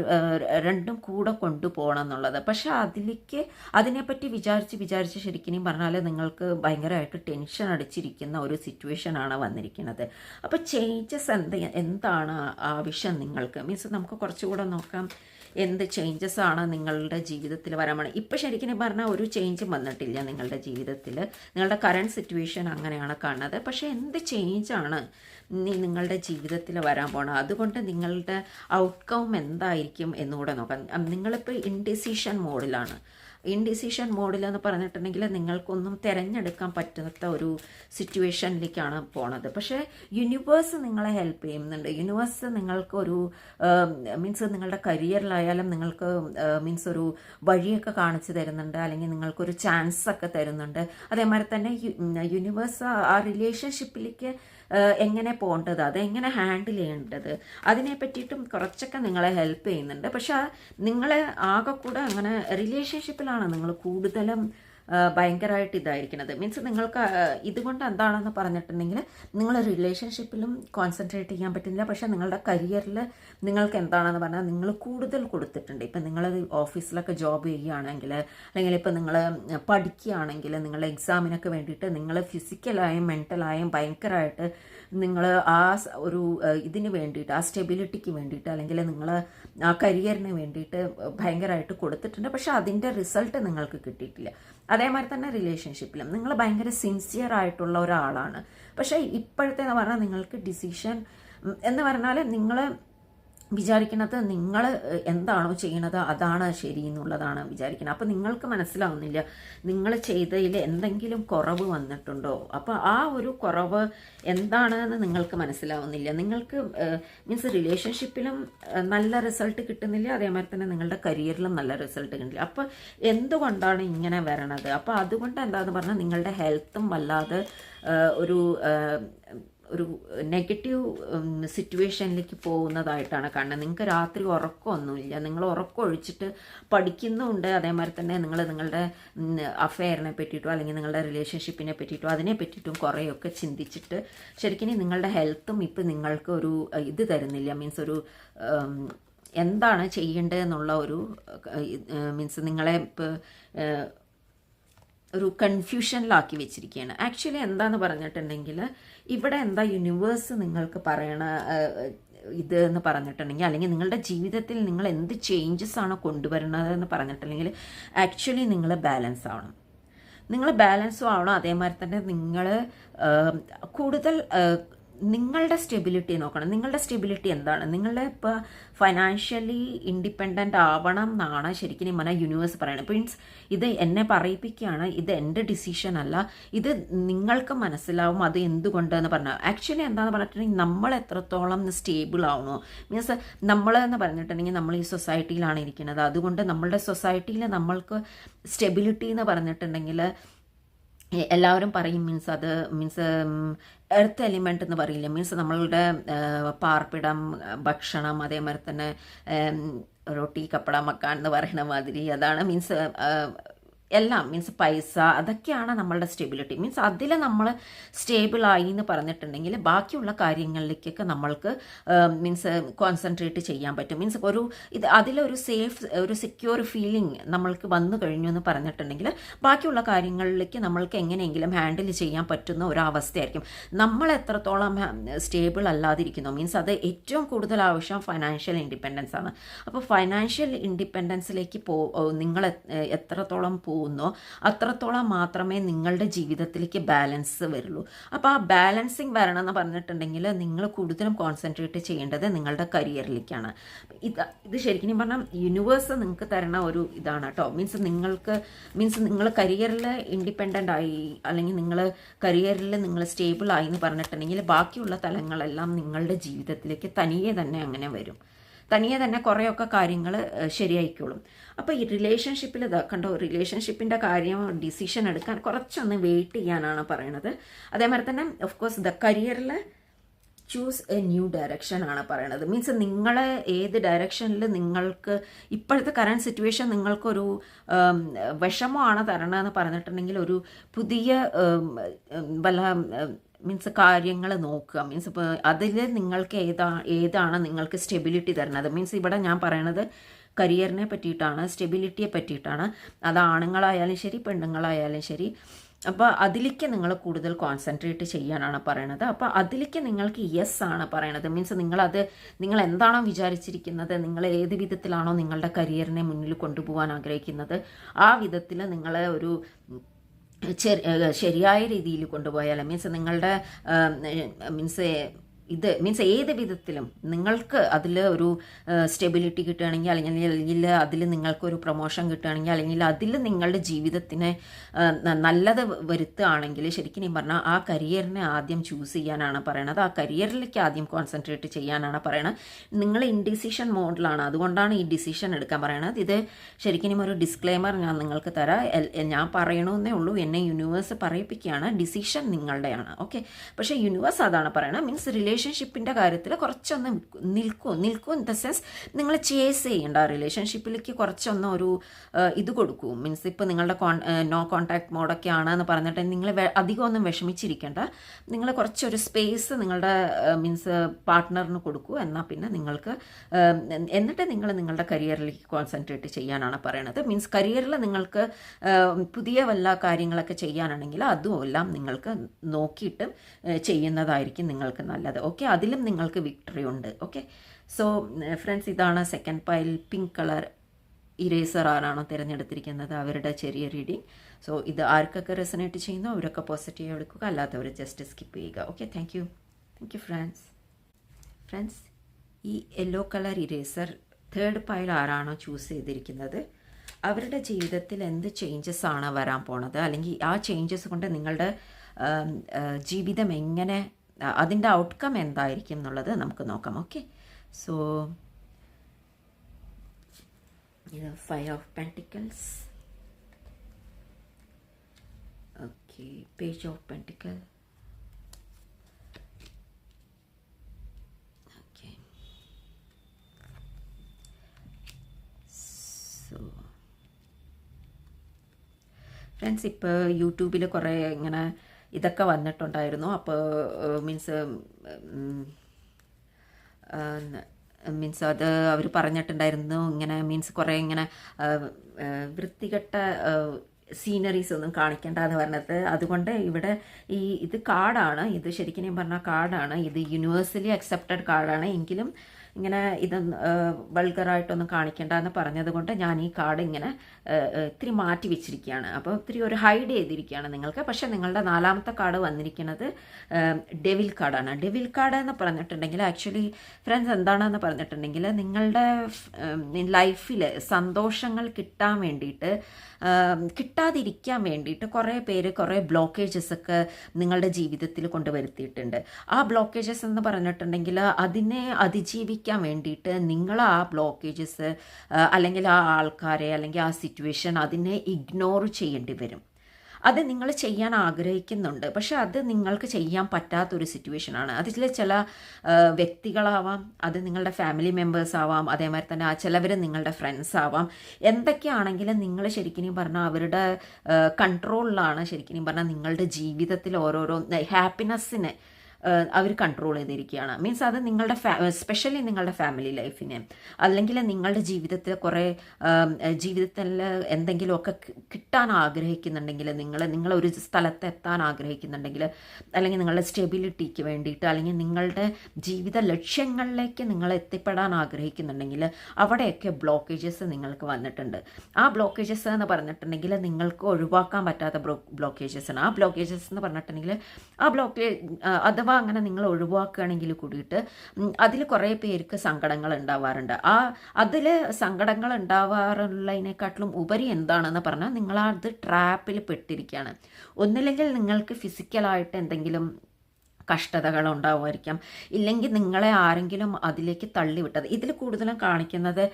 രണ്ടും കൂടെ കൊണ്ടുപോകണം എന്നുള്ളത്. പക്ഷേ അതിലേക്ക് അതിനെപ്പറ്റി വിചാരിച്ച് വിചാരിച്ച് ശരിക്കും പറഞ്ഞാൽ നിങ്ങൾക്ക് ഭയങ്കരമായിട്ട് ടെൻഷൻ അടിച്ചിരിക്കുന്ന ഒരു സിറ്റുവേഷൻ ആണ് വന്നിരിക്കുന്നത്. അപ്പോൾ ചേഞ്ചസ് എന്ത് എന്താണ് ആവശ്യം നിങ്ങൾക്ക്? മീൻസ് നമുക്ക് കുറച്ചുകൂടെ നോക്കാം. എന്ത് ചേഞ്ചസ് ആണ് നിങ്ങളുടെ ജീവിതത്തിൽ വരാൻ പോണത് ഇപ്പം ശരിക്കും പറഞ്ഞാൽ ഒരു ചേഞ്ചും വന്നിട്ടില്ല നിങ്ങളുടെ ജീവിതത്തിൽ നിങ്ങളുടെ കറണ്ട് സിറ്റുവേഷൻ അങ്ങനെയാണ് കാണുന്നത്. പക്ഷേ എന്ത് ചേഞ്ചാണ് ഇനി നിങ്ങളുടെ ജീവിതത്തിൽ വരാൻ പോണം. അതുകൊണ്ട് നിങ്ങളുടെ ഔട്ട്കം എന്തായിരിക്കും എന്നുകൂടെ നോക്കാം. നിങ്ങളിപ്പോൾ ഇൻഡിസിഷൻ മോഡിലാണ് ഇൻഡിസിഷൻ മോഡിലെന്ന് പറഞ്ഞിട്ടുണ്ടെങ്കിൽ നിങ്ങൾക്കൊന്നും തിരഞ്ഞെടുക്കാൻ പറ്റാത്ത ഒരു സിറ്റുവേഷനിലേക്കാണ് പോണത്. പക്ഷേ യൂണിവേഴ്സ് നിങ്ങളെ ഹെൽപ്പ് ചെയ്യുന്നുണ്ട്. യൂണിവേഴ്സ് നിങ്ങൾക്കൊരു മീൻസ് നിങ്ങളുടെ കരിയറിലായാലും നിങ്ങൾക്ക് മീൻസ് ഒരു വഴിയൊക്കെ കാണിച്ചു തരുന്നുണ്ട്. അല്ലെങ്കിൽ നിങ്ങൾക്കൊരു ചാൻസ് ഒക്കെ തരുന്നുണ്ട്. അതേമാതിരി തന്നെ യൂണിവേഴ്സ് ആ റിലേഷൻഷിപ്പിലേക്ക് എങ്ങനെ പോകേണ്ടത് അത് എങ്ങനെ ഹാൻഡിൽ ചെയ്യേണ്ടത്? അതിനെ പറ്റിയിട്ടും കുറച്ചൊക്കെ നിങ്ങളെ ഹെൽപ്പ് ചെയ്യുന്നുണ്ട്. പക്ഷേ നിങ്ങളെ ആകെ കൂടെ അങ്ങനെ റിലേഷൻഷിപ്പിലാണ് നിങ്ങൾ കൂടുതലും ഭയങ്കരമായിട്ട് ഇതായിരിക്കുന്നത്. മീൻസ് നിങ്ങൾക്ക് ഇതുകൊണ്ട് എന്താണെന്ന് പറഞ്ഞിട്ടുണ്ടെങ്കിൽ നിങ്ങൾ റിലേഷൻഷിപ്പിലും കോൺസെൻട്രേറ്റ് ചെയ്യാൻ പറ്റുന്നില്ല. പക്ഷെ നിങ്ങളുടെ കരിയറിൽ നിങ്ങൾക്ക് എന്താണെന്ന് പറഞ്ഞാൽ നിങ്ങൾ കൂടുതൽ കൊടുത്തിട്ടുണ്ട്. ഇപ്പം നിങ്ങൾ ഓഫീസിലൊക്കെ ജോബ് ചെയ്യുകയാണെങ്കിൽ അല്ലെങ്കിൽ ഇപ്പം നിങ്ങൾ പഠിക്കുകയാണെങ്കിൽ നിങ്ങളുടെ എക്സാമിനൊക്കെ വേണ്ടിയിട്ട് നിങ്ങൾ ഫിസിക്കലായും മെന്റലായും ഭയങ്കരമായിട്ട് നിങ്ങൾ ആ ഒരു ഇതിന് വേണ്ടിയിട്ട് ആ സ്റ്റെബിലിറ്റിക്ക് വേണ്ടിയിട്ട് അല്ലെങ്കിൽ നിങ്ങൾ ആ കരിയറിന് വേണ്ടിയിട്ട് ഭയങ്കരമായിട്ട് കൊടുത്തിട്ടുണ്ട്. പക്ഷെ അതിന്റെ റിസൾട്ട് നിങ്ങൾക്ക് കിട്ടിയിട്ടില്ല. അതേമാതിരി തന്നെ റിലേഷൻഷിപ്പിലും നിങ്ങൾ ഭയങ്കര സിൻസിയർ ആയിട്ടുള്ള ഒരാളാണ്. പക്ഷേ ഇപ്പോഴത്തെ എന്ന് പറഞ്ഞാൽ നിങ്ങൾക്ക് ഡിസിഷൻ എന്ന് പറഞ്ഞാൽ നിങ്ങൾ വിചാരിക്കുന്നത് നിങ്ങൾ എന്താണോ ചെയ്യണത് അതാണ് ശരി എന്നുള്ളതാണ് വിചാരിക്കുന്നത് അപ്പം നിങ്ങൾക്ക് മനസ്സിലാവുന്നില്ല നിങ്ങൾ ചെയ്തതിൽ എന്തെങ്കിലും കുറവ് വന്നിട്ടുണ്ടോ? അപ്പോൾ ആ ഒരു കുറവ് എന്താണെന്ന് നിങ്ങൾക്ക് മനസ്സിലാവുന്നില്ല. നിങ്ങൾക്ക് മീൻസ് റിലേഷൻഷിപ്പിലും നല്ല റിസൾട്ട് കിട്ടുന്നില്ല അതേമാതിരി തന്നെ നിങ്ങളുടെ കരിയറിലും നല്ല റിസൾട്ട് കിട്ടുന്നില്ല. അപ്പോൾ എന്തുകൊണ്ടാണ് ഇങ്ങനെ വരണത്? അപ്പോൾ അതുകൊണ്ട് എന്താണെന്ന് പറഞ്ഞാൽ നിങ്ങളുടെ ഹെൽത്തും വല്ലാതെ ഒരു ഒരു നെഗറ്റീവ് സിറ്റുവേഷനിലേക്ക് പോകുന്നതായിട്ടാണ് കാണുന്നത്. നിങ്ങൾക്ക് രാത്രി ഉറക്കമൊന്നുമില്ല. നിങ്ങൾ ഉറക്കം ഒഴിച്ചിട്ട് പഠിക്കുന്നുമുണ്ട് അതേമാതിരി തന്നെ നിങ്ങൾ നിങ്ങളുടെ അഫെയറിനെ പറ്റിയിട്ടോ അല്ലെങ്കിൽ നിങ്ങളുടെ റിലേഷൻഷിപ്പിനെ പറ്റിയിട്ടോ അതിനെ പറ്റിയിട്ടും കുറേയൊക്കെ ചിന്തിച്ചിട്ട് ശരിക്കും നിങ്ങളുടെ ഹെൽത്തും ഇപ്പം നിങ്ങൾക്ക് ഒരു ഇത് തരുന്നില്ല. മീൻസ് ഒരു എന്താണ് ചെയ്യേണ്ടതെന്നുള്ള ഒരു മീൻസ് നിങ്ങളെ ഒരു കൺഫ്യൂഷനിലാക്കി വെച്ചിരിക്കുകയാണ്. ആക്ച്വലി എന്താന്ന് പറഞ്ഞിട്ടുണ്ടെങ്കിൽ ഇവിടെ എന്താ യൂണിവേഴ്സ് നിങ്ങൾക്ക് പറയണ ഇത് എന്ന് പറഞ്ഞിട്ടുണ്ടെങ്കിൽ അല്ലെങ്കിൽ നിങ്ങളുടെ ജീവിതത്തിൽ നിങ്ങൾ എന്ത് ചേഞ്ചസ് ആണോ കൊണ്ടുവരുന്നത് എന്ന് പറഞ്ഞിട്ടുണ്ടെങ്കിൽ ആക്ച്വലി നിങ്ങൾ ബാലൻസ് ആവണം. നിങ്ങൾ ബാലൻസും ആവണം. അതേമാതിരി തന്നെ നിങ്ങൾ കൂടുതൽ നിങ്ങളുടെ സ്റ്റെബിലിറ്റി നോക്കണം. നിങ്ങളുടെ സ്റ്റെബിലിറ്റി എന്താണ്? നിങ്ങളുടെ ഇപ്പോൾ ഫൈനാൻഷ്യലി ഇൻഡിപെൻഡന്റ് ആവണം എന്നാണ് ശരിക്കും മന യൂണിവേഴ്സ് പറയുന്നത് മീൻസ് ഇത് എന്നെ പറയിപ്പിക്കുകയാണ്. ഇത് എന്റെ ഡിസിഷൻ അല്ല. ഇത് നിങ്ങൾക്ക് മനസ്സിലാവും അത് എന്തുകൊണ്ടെന്ന് പറഞ്ഞാൽ ആക്ച്വലി എന്താണെന്ന് പറഞ്ഞിട്ടുണ്ടെങ്കിൽ നമ്മൾ എത്രത്തോളം സ്റ്റേബിൾ ആവണോ മീൻസ് നമ്മൾ എന്ന് പറഞ്ഞിട്ടുണ്ടെങ്കിൽ നമ്മൾ ഈ സൊസൈറ്റിയിലാണ് ഇരിക്കുന്നത്. അതുകൊണ്ട് നമ്മളുടെ സൊസൈറ്റിയിൽ നമ്മൾക്ക് സ്റ്റെബിലിറ്റി എന്ന് പറഞ്ഞിട്ടുണ്ടെങ്കിൽ എല്ലാവരും പറയും മീൻസ് അത് മീൻസ് എർത്ത് എലിമെന്റ് എന്ന് പറയില്ല? മീൻസ് നമ്മളുടെ പാർപ്പിടം ഭക്ഷണം അതേമാതിരി തന്നെ റൊട്ടി കപ്പട മക്കാൻ എന്ന് പറയുന്ന മാതിരി അതാണ് മീൻസ് എല്ലാം മീൻസ് പൈസ അതൊക്കെയാണ് നമ്മളുടെ സ്റ്റെബിലിറ്റി മീൻസ് അതിൽ നമ്മൾ സ്റ്റേബിൾ ആയി എന്ന് പറഞ്ഞിട്ടുണ്ടെങ്കിൽ ബാക്കിയുള്ള കാര്യങ്ങളിലേക്കൊക്കെ നമ്മൾക്ക് മീൻസ് കോൺസെൻട്രേറ്റ് ചെയ്യാൻ പറ്റും. മീൻസ് ഒരു ഇത് അതിലൊരു സേഫ് ഒരു സെക്യൂർ ഫീലിംഗ് നമ്മൾക്ക് വന്നു കഴിഞ്ഞു എന്ന് പറഞ്ഞിട്ടുണ്ടെങ്കിൽ ബാക്കിയുള്ള കാര്യങ്ങളിലേക്ക് നമ്മൾക്ക് എങ്ങനെയെങ്കിലും ഹാൻഡിൽ ചെയ്യാൻ പറ്റുന്ന ഒരു അവസ്ഥയായിരിക്കും നമ്മൾ എത്രത്തോളം സ്റ്റേബിൾ അല്ലാതിരിക്കുന്നു. മീൻസ് അത് ഏറ്റവും കൂടുതൽ ആവശ്യം ഫൈനാൻഷ്യൽ ഇൻഡിപെൻഡൻസ് ആണ്. അപ്പോൾ ഫൈനാൻഷ്യൽ ഇൻഡിപെൻഡൻസിലേക്ക് പോ നിങ്ങൾ എത്രത്തോളം എത്രത്തോളം പോകുന്നോ അത്രത്തോളം മാത്രമേ നിങ്ങളുടെ ജീവിതത്തിലേക്ക് ബാലൻസ് വരുള്ളൂ. അപ്പോൾ ആ ബാലൻസിങ് വരണം എന്ന് പറഞ്ഞിട്ടുണ്ടെങ്കിൽ നിങ്ങൾ കൂടുതലും കോൺസെൻട്രേറ്റ് ചെയ്യേണ്ടത് നിങ്ങളുടെ കരിയറിലേക്കാണ്. ഇത് ഇത് ശരിക്കും പറഞ്ഞാൽ യൂണിവേഴ്സ് നിങ്ങൾക്ക് തരണ ഒരു ഇതാണ് കേട്ടോ. മീൻസ് നിങ്ങൾക്ക് മീൻസ് നിങ്ങൾ കരിയറിൽ ഇൻഡിപെൻഡന്റ് ആയി അല്ലെങ്കിൽ നിങ്ങൾ കരിയറിൽ നിങ്ങൾ സ്റ്റേബിൾ ആയി എന്ന് പറഞ്ഞിട്ടുണ്ടെങ്കിൽ ബാക്കിയുള്ള തലങ്ങളെല്ലാം നിങ്ങളുടെ ജീവിതത്തിലേക്ക് തനിയെ തന്നെ അങ്ങനെ വരും. തനിയെ തന്നെ കുറേയൊക്കെ കാര്യങ്ങൾ ശരിയായിക്കോളും. അപ്പോൾ ഈ റിലേഷൻഷിപ്പിൽ കണ്ടോ റിലേഷൻഷിപ്പിന്റെ കാര്യം ഡിസിഷൻ എടുക്കാൻ കുറച്ചൊന്ന് വെയിറ്റ് ചെയ്യാനാണ് പറയണത്. അതേമാതിരി തന്നെ ഓഫ് കോഴ്സ് ദ കരിയറിൽ ചൂസ് എ ന്യൂ ഡയറക്ഷൻ ആണ് പറയണത്. മീൻസ് നിങ്ങളെ ഏത് ഡയറക്ഷനിൽ നിങ്ങൾക്ക് ഇപ്പോഴത്തെ കറണ്ട് സിറ്റുവേഷൻ നിങ്ങൾക്കൊരു വിഷമമാണ് തരണമെന്ന് പറഞ്ഞിട്ടുണ്ടെങ്കിൽ ഒരു പുതിയ വല്ല മീൻസ് കാര്യങ്ങൾ നോക്കുക. മീൻസ് ഇപ്പോൾ അതിൽ നിങ്ങൾക്ക് ഏതാ ഏതാണ് നിങ്ങൾക്ക് സ്റ്റെബിലിറ്റി തരുന്നത്? മീൻസ് ഇവിടെ ഞാൻ പറയണത് കരിയറിനെ പറ്റിയിട്ടാണ് സ്റ്റെബിലിറ്റിയെ പറ്റിയിട്ടാണ്. അത് ആണുങ്ങളായാലും ശരി പെണ്ണുങ്ങളായാലും ശരി. അപ്പോൾ അതിലേക്ക് നിങ്ങൾ കൂടുതൽ കോൺസെൻട്രേറ്റ് ചെയ്യാനാണ് പറയണത്. അപ്പോൾ അതിലേക്ക് നിങ്ങൾക്ക് യെസ് ആണ് പറയണത്. മീൻസ് നിങ്ങളത് നിങ്ങൾ എന്താണോ വിചാരിച്ചിരിക്കുന്നത് നിങ്ങൾ ഏത് വിധത്തിലാണോ നിങ്ങളുടെ കരിയറിനെ മുന്നിൽ കൊണ്ടുപോകാൻ ആഗ്രഹിക്കുന്നത് ആ വിധത്തിൽ നിങ്ങൾ ഒരു ശരിയായ രീതിയിൽ കൊണ്ടുപോയാൽ മീൻസ് നിങ്ങളുടെ മീൻസ് ഇത് മീൻസ് ഏത് വിധത്തിലും നിങ്ങൾക്ക് അതിൽ ഒരു സ്റ്റെബിലിറ്റി കിട്ടുകയാണെങ്കിൽ അല്ലെങ്കിൽ അല്ലെങ്കിൽ അതിൽ നിങ്ങൾക്കൊരു പ്രൊമോഷൻ കിട്ടുകയാണെങ്കിൽ അല്ലെങ്കിൽ അതിൽ നിങ്ങളുടെ ജീവിതത്തിനെ നല്ലത് വരുത്തുകയാണെങ്കിൽ ശരിക്കും ഞാൻ പറഞ്ഞാൽ ആ കരിയറിനെ ആദ്യം ചൂസ് ചെയ്യാനാണ് പറയണത്. ആ കരിയറിലേക്ക് ആദ്യം കോൺസെൻട്രേറ്റ് ചെയ്യാനാണ് പറയണത്. നിങ്ങൾ ഇൻഡിസിഷൻ മോഡിലാണ് അതുകൊണ്ടാണ് ഈ ഡിസിഷൻ എടുക്കാൻ പറയണത്. ഇത് ശരിക്കും ഒരു ഡിസ്ക്ലെയിമർ ഞാൻ നിങ്ങൾക്ക് തരാം. ഞാൻ പറയണമെന്നേ ഉള്ളൂ. എന്നെ യൂണിവേഴ്സ് പറയിപ്പിക്കുകയാണ്. ഡിസിഷൻ നിങ്ങളുടെയാണ്. ഓക്കെ പക്ഷേ യൂണിവേഴ്സ് അതാണ് പറയണത്. മീൻസ് റിലേഷൻഷിപ്പിന്റെ കാര്യത്തിൽ കുറച്ചൊന്ന് നിൽക്കും നിൽക്കും ഇൻ ദ സെൻസ് നിങ്ങൾ ചേസ് ചെയ്യേണ്ട ആ റിലേഷൻഷിപ്പിലേക്ക് കുറച്ചൊന്ന് ഒരു ഇത് കൊടുക്കും. മീൻസ് ഇപ്പോൾ നിങ്ങളുടെ കോൺ നോ കോൺടാക്ട് മോഡൊക്കെ ആണെന്ന് പറഞ്ഞിട്ട് നിങ്ങൾ അധികം ഒന്നും വിഷമിച്ചിരിക്കേണ്ട. നിങ്ങൾ കുറച്ചൊരു സ്പേസ് നിങ്ങളുടെ മീൻസ് പാർട്ട്ണറിന് കൊടുക്കൂ. എന്നാൽ പിന്നെ നിങ്ങൾക്ക് എന്നിട്ട് നിങ്ങൾ നിങ്ങളുടെ കരിയറിലേക്ക് കോൺസെൻട്രേറ്റ് ചെയ്യാനാണ് പറയണത്. മീൻസ് കരിയറിൽ നിങ്ങൾക്ക് പുതിയ വല്ല കാര്യങ്ങളൊക്കെ ചെയ്യാനാണെങ്കിൽ അതും എല്ലാം നിങ്ങൾക്ക് നോക്കിയിട്ട് ചെയ്യുന്നതായിരിക്കും നിങ്ങൾക്ക് നല്ലത്. ഓക്കെ അതിലും നിങ്ങൾക്ക് വിക്ടറി ഉണ്ട്. ഓക്കെ? സോ ഫ്രണ്ട്സ് ഇതാണ് second pile pink colour eraser ആരാണോ തിരഞ്ഞെടുത്തിരിക്കുന്നത് അവരുടെ ചെറിയ റീഡിങ് സോ ഇത് ആർക്കൊക്കെ റെസനേറ്റ് ചെയ്യുന്നോ അവരൊക്കെ പോസിറ്റീവ് എടുക്കുക അല്ലാത്തവർ ജസ്റ്റ് സ്കിപ്പ് ചെയ്യുക. Okay thank you thank you friends friends ഈ yellow colour eraser third pile ആരാണോ ചൂസ് ചെയ്തിരിക്കുന്നത് അവരുടെ ജീവിതത്തിൽ എന്ത് ചേഞ്ചസ് ആണ് വരാൻ പോണത്? അല്ലെങ്കിൽ ആ ചേഞ്ചസ് കൊണ്ട് നിങ്ങളുടെ ജീവിതം എങ്ങനെ അതിന്റെ ഔട്ട്കം എന്തായിരിക്കും എന്നുള്ളത് നമുക്ക് നോക്കാം okay so five of pentacles okay page of pentacle so friends ഇപ്പോൾ യൂട്യൂബിൽ കുറേ ഇങ്ങനെ ഇതൊക്കെ വന്നിട്ടുണ്ടായിരുന്നു. അപ്പോൾ മീൻസ് മീൻസ് അത് അവർ പറഞ്ഞിട്ടുണ്ടായിരുന്നു. ഇങ്ങനെ മീൻസ് കുറേ ഇങ്ങനെ വൃത്തികെട്ട സീനറീസ് ഒന്നും കാണിക്കേണ്ട എന്ന് പറഞ്ഞത്. അതുകൊണ്ട് ഇവിടെ ഈ ഇത് കാർഡാണ് ഇത് ശരിക്കും ഞാൻ പറഞ്ഞ കാർഡാണ് ഇത് യൂണിവേഴ്സലി അക്സെപ്റ്റഡ് കാർഡാണ് എങ്കിലും ഇങ്ങനെ ഇത് വൾഗറായിട്ടൊന്നും കാണിക്കേണ്ട എന്ന് പറഞ്ഞത് കൊണ്ട് ഞാൻ ഈ കാർഡ് ഇങ്ങനെ ഇത്തിരി മാറ്റി വെച്ചിരിക്കുകയാണ്. അപ്പോൾ ഇത്തിരി ഒരു ഹൈഡ് ചെയ്തിരിക്കുകയാണ് നിങ്ങൾക്ക്. പക്ഷെ നിങ്ങളുടെ നാലാമത്തെ കാർഡ് വന്നിരിക്കുന്നത് ഡെവിൽ കാർഡാണ്. ഡെവിൽ കാർഡ് എന്ന് പറഞ്ഞിട്ടുണ്ടെങ്കിൽ ആക്ച്വലി ഫ്രണ്ട്സ് എന്താണെന്ന് പറഞ്ഞിട്ടുണ്ടെങ്കിൽ നിങ്ങളുടെ ലൈഫിൽ സന്തോഷങ്ങൾ കിട്ടാൻ വേണ്ടിയിട്ട് കിട്ടാതിരിക്കാൻ വേണ്ടിയിട്ട് കുറേ പേര് കുറേ ബ്ലോക്കേജസ് ഒക്കെ നിങ്ങളുടെ ജീവിതത്തിൽ കൊണ്ടുവരുത്തിയിട്ടുണ്ട്. ആ ബ്ലോക്കേജസ് എന്ന് പറഞ്ഞിട്ടുണ്ടെങ്കിൽ അതിനെ അതിജീവിക്കാൻ വേണ്ടിയിട്ട് നിങ്ങൾ ആ ബ്ലോക്കേജസ് അല്ലെങ്കിൽ ആ ആൾക്കാരെ അല്ലെങ്കിൽ ആ സിറ്റുവേഷൻ അതിനെ ഇഗ്നോർ ചെയ്യേണ്ടി വരും. അത് നിങ്ങൾ ചെയ്യാൻ ആഗ്രഹിക്കുന്നുണ്ട്. പക്ഷെ അത് നിങ്ങൾക്ക് ചെയ്യാൻ പറ്റാത്തൊരു സിറ്റുവേഷനാണ് അതിൽ ചില ചില വ്യക്തികളാവാം അത് നിങ്ങളുടെ ഫാമിലി മെമ്പേഴ്സ് ആവാം അതേമാതിരി തന്നെ ആ ചിലവർ നിങ്ങളുടെ ഫ്രണ്ട്സ് ആവാം. എന്തൊക്കെയാണെങ്കിലും നിങ്ങൾ ശരിക്കും പറഞ്ഞാൽ അവരുടെ കൺട്രോളിലാണ് ശരിക്കും പറഞ്ഞാൽ നിങ്ങളുടെ ജീവിതത്തിൽ ഓരോരോ ഹാപ്പിനെസ്സിനെ അവർ കൺട്രോൾ ചെയ്തിരിക്കുകയാണ്. മീൻസ് അത് നിങ്ങളുടെ സ്പെഷ്യലി നിങ്ങളുടെ ഫാമിലി ലൈഫിനെ അല്ലെങ്കിൽ നിങ്ങളുടെ ജീവിതത്തിൽ കുറേ ജീവിതത്തിൽ എന്തെങ്കിലുമൊക്കെ കിട്ടാൻ ആഗ്രഹിക്കുന്നുണ്ടെങ്കിൽ നിങ്ങൾ നിങ്ങളൊരു സ്ഥലത്ത് എത്താൻ ആഗ്രഹിക്കുന്നുണ്ടെങ്കിൽ അല്ലെങ്കിൽ നിങ്ങളുടെ സ്റ്റെബിലിറ്റിക്ക് വേണ്ടിയിട്ട് അല്ലെങ്കിൽ നിങ്ങളുടെ ജീവിത ലക്ഷ്യങ്ങളിലേക്ക് നിങ്ങൾ എത്തിപ്പെടാൻ ആഗ്രഹിക്കുന്നുണ്ടെങ്കിൽ അവിടെയൊക്കെ ബ്ലോക്കേജസ് നിങ്ങൾക്ക് വന്നിട്ടുണ്ട്. ആ ബ്ലോക്കേജസ് എന്ന് പറഞ്ഞിട്ടുണ്ടെങ്കിൽ നിങ്ങൾക്ക് ഒഴിവാക്കാൻ പറ്റാത്ത ബ്ലോക്കേജസ് ആണ്. ആ ബ്ലോക്കേജസ് എന്ന് പറഞ്ഞിട്ടുണ്ടെങ്കിൽ ആ ബ്ലോക്കേ അഥവാ അങ്ങനെ നിങ്ങൾ ഒഴിവാക്കുകയാണെങ്കിൽ കൂടിയിട്ട് അതിൽ കുറേ പേർക്ക് സങ്കടങ്ങൾ ഉണ്ടാവാറുണ്ട്. ആ അതിൽ സങ്കടങ്ങൾ ഉണ്ടാവാറുള്ളതിനെക്കാട്ടിലും ഉപരി എന്താണെന്ന് പറഞ്ഞാൽ നിങ്ങൾ ട്രാപ്പിൽ പെട്ടിരിക്കുകയാണ് ഒന്നില്ലെങ്കിൽ നിങ്ങൾക്ക് ഫിസിക്കലായിട്ട് എന്തെങ്കിലും കഷ്ടതകൾ ഉണ്ടാവുമായിരിക്കാം ഇല്ലെങ്കിൽ നിങ്ങളെ ആരെങ്കിലും അതിലേക്ക് തള്ളിവിട്ടത്. ഇതിൽ കൂടുതലും കാണിക്കുന്നത്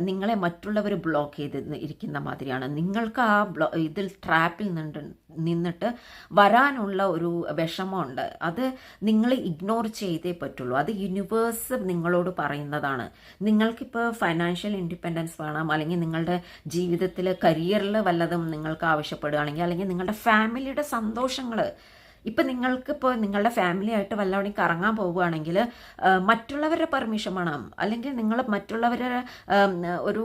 നിങ്ങളെ മറ്റുള്ളവർ ബ്ലോക്ക് ചെയ്ത് ഇരിക്കുന്ന മാതിരിയാണ്. നിങ്ങൾക്ക് ആ ബ്ലോ ഇതിൽ ട്രാപ്പിൽ നിന്ന് നിന്നിട്ട് വരാനുള്ള ഒരു വിഷമമുണ്ട്. അത് നിങ്ങൾ ഇഗ്നോർ ചെയ്തേ പറ്റുള്ളൂ. അത് യൂണിവേഴ്സ് നിങ്ങളോട് പറയുന്നതാണ്. നിങ്ങൾക്കിപ്പോൾ ഫൈനാൻഷ്യൽ ഇൻഡിപെൻഡൻസ് വേണം. അല്ലെങ്കിൽ നിങ്ങളുടെ ജീവിതത്തിൽ കരിയറിൽ വല്ലതും നിങ്ങൾക്ക് ആവശ്യപ്പെടുകയാണെങ്കിൽ അല്ലെങ്കിൽ നിങ്ങളുടെ ഫാമിലിയുടെ സന്തോഷങ്ങൾ ഇപ്പം നിങ്ങൾക്കിപ്പോൾ നിങ്ങളുടെ ഫാമിലിയായിട്ട് വല്ലവിടെയും കറങ്ങാൻ പോവുകയാണെങ്കിൽ മറ്റുള്ളവരുടെ പെർമിഷൻ വേണം. അല്ലെങ്കിൽ നിങ്ങൾ മറ്റുള്ളവരുടെ ഒരു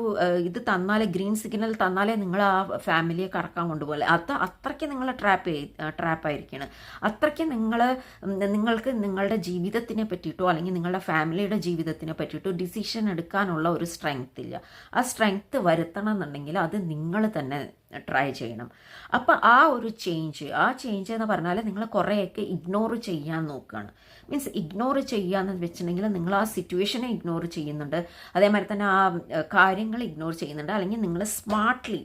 ഇത് തന്നാലേ ഗ്രീൻ സിഗ്നൽ തന്നാലേ നിങ്ങൾ ആ ഫാമിലിയെ കറക്കാൻ കൊണ്ടുപോലെ അത് അത്രയ്ക്ക് നിങ്ങൾ ട്രാപ്പ് ട്രാപ്പായിരിക്കുകയാണ് അത്രയ്ക്ക് നിങ്ങൾ നിങ്ങൾക്ക് നിങ്ങളുടെ ജീവിതത്തിനെ പറ്റിയിട്ടോ അല്ലെങ്കിൽ നിങ്ങളുടെ ഫാമിലിയുടെ ജീവിതത്തിനെ പറ്റിയിട്ടോ ഡിസിഷൻ എടുക്കാനുള്ള ഒരു സ്ട്രെങ്ത് ഇല്ല. ആ സ്ട്രെങ്ത് വരുത്തണം എന്നുണ്ടെങ്കിൽ അത് നിങ്ങൾ തന്നെ ട്രൈ ചെയ്യണം. അപ്പോൾ ആ ഒരു ചേഞ്ച് ആ ചേഞ്ച് എന്ന് പറഞ്ഞാൽ നിങ്ങൾ കുറേയൊക്കെ ഇഗ്നോർ ചെയ്യാൻ നോക്കുകയാണ് മീൻസ് ഇഗ്നോർ ചെയ്യാന്ന് വെച്ചിട്ടുണ്ടെങ്കിൽ നിങ്ങൾ ആ സിറ്റുവേഷനെ ഇഗ്നോർ ചെയ്യുന്നുണ്ട്. അതേമാതിരി തന്നെ ആ കാര്യങ്ങൾ ഇഗ്നോർ ചെയ്യുന്നുണ്ട്. അല്ലെങ്കിൽ നിങ്ങൾ സ്മാർട്ട്ലി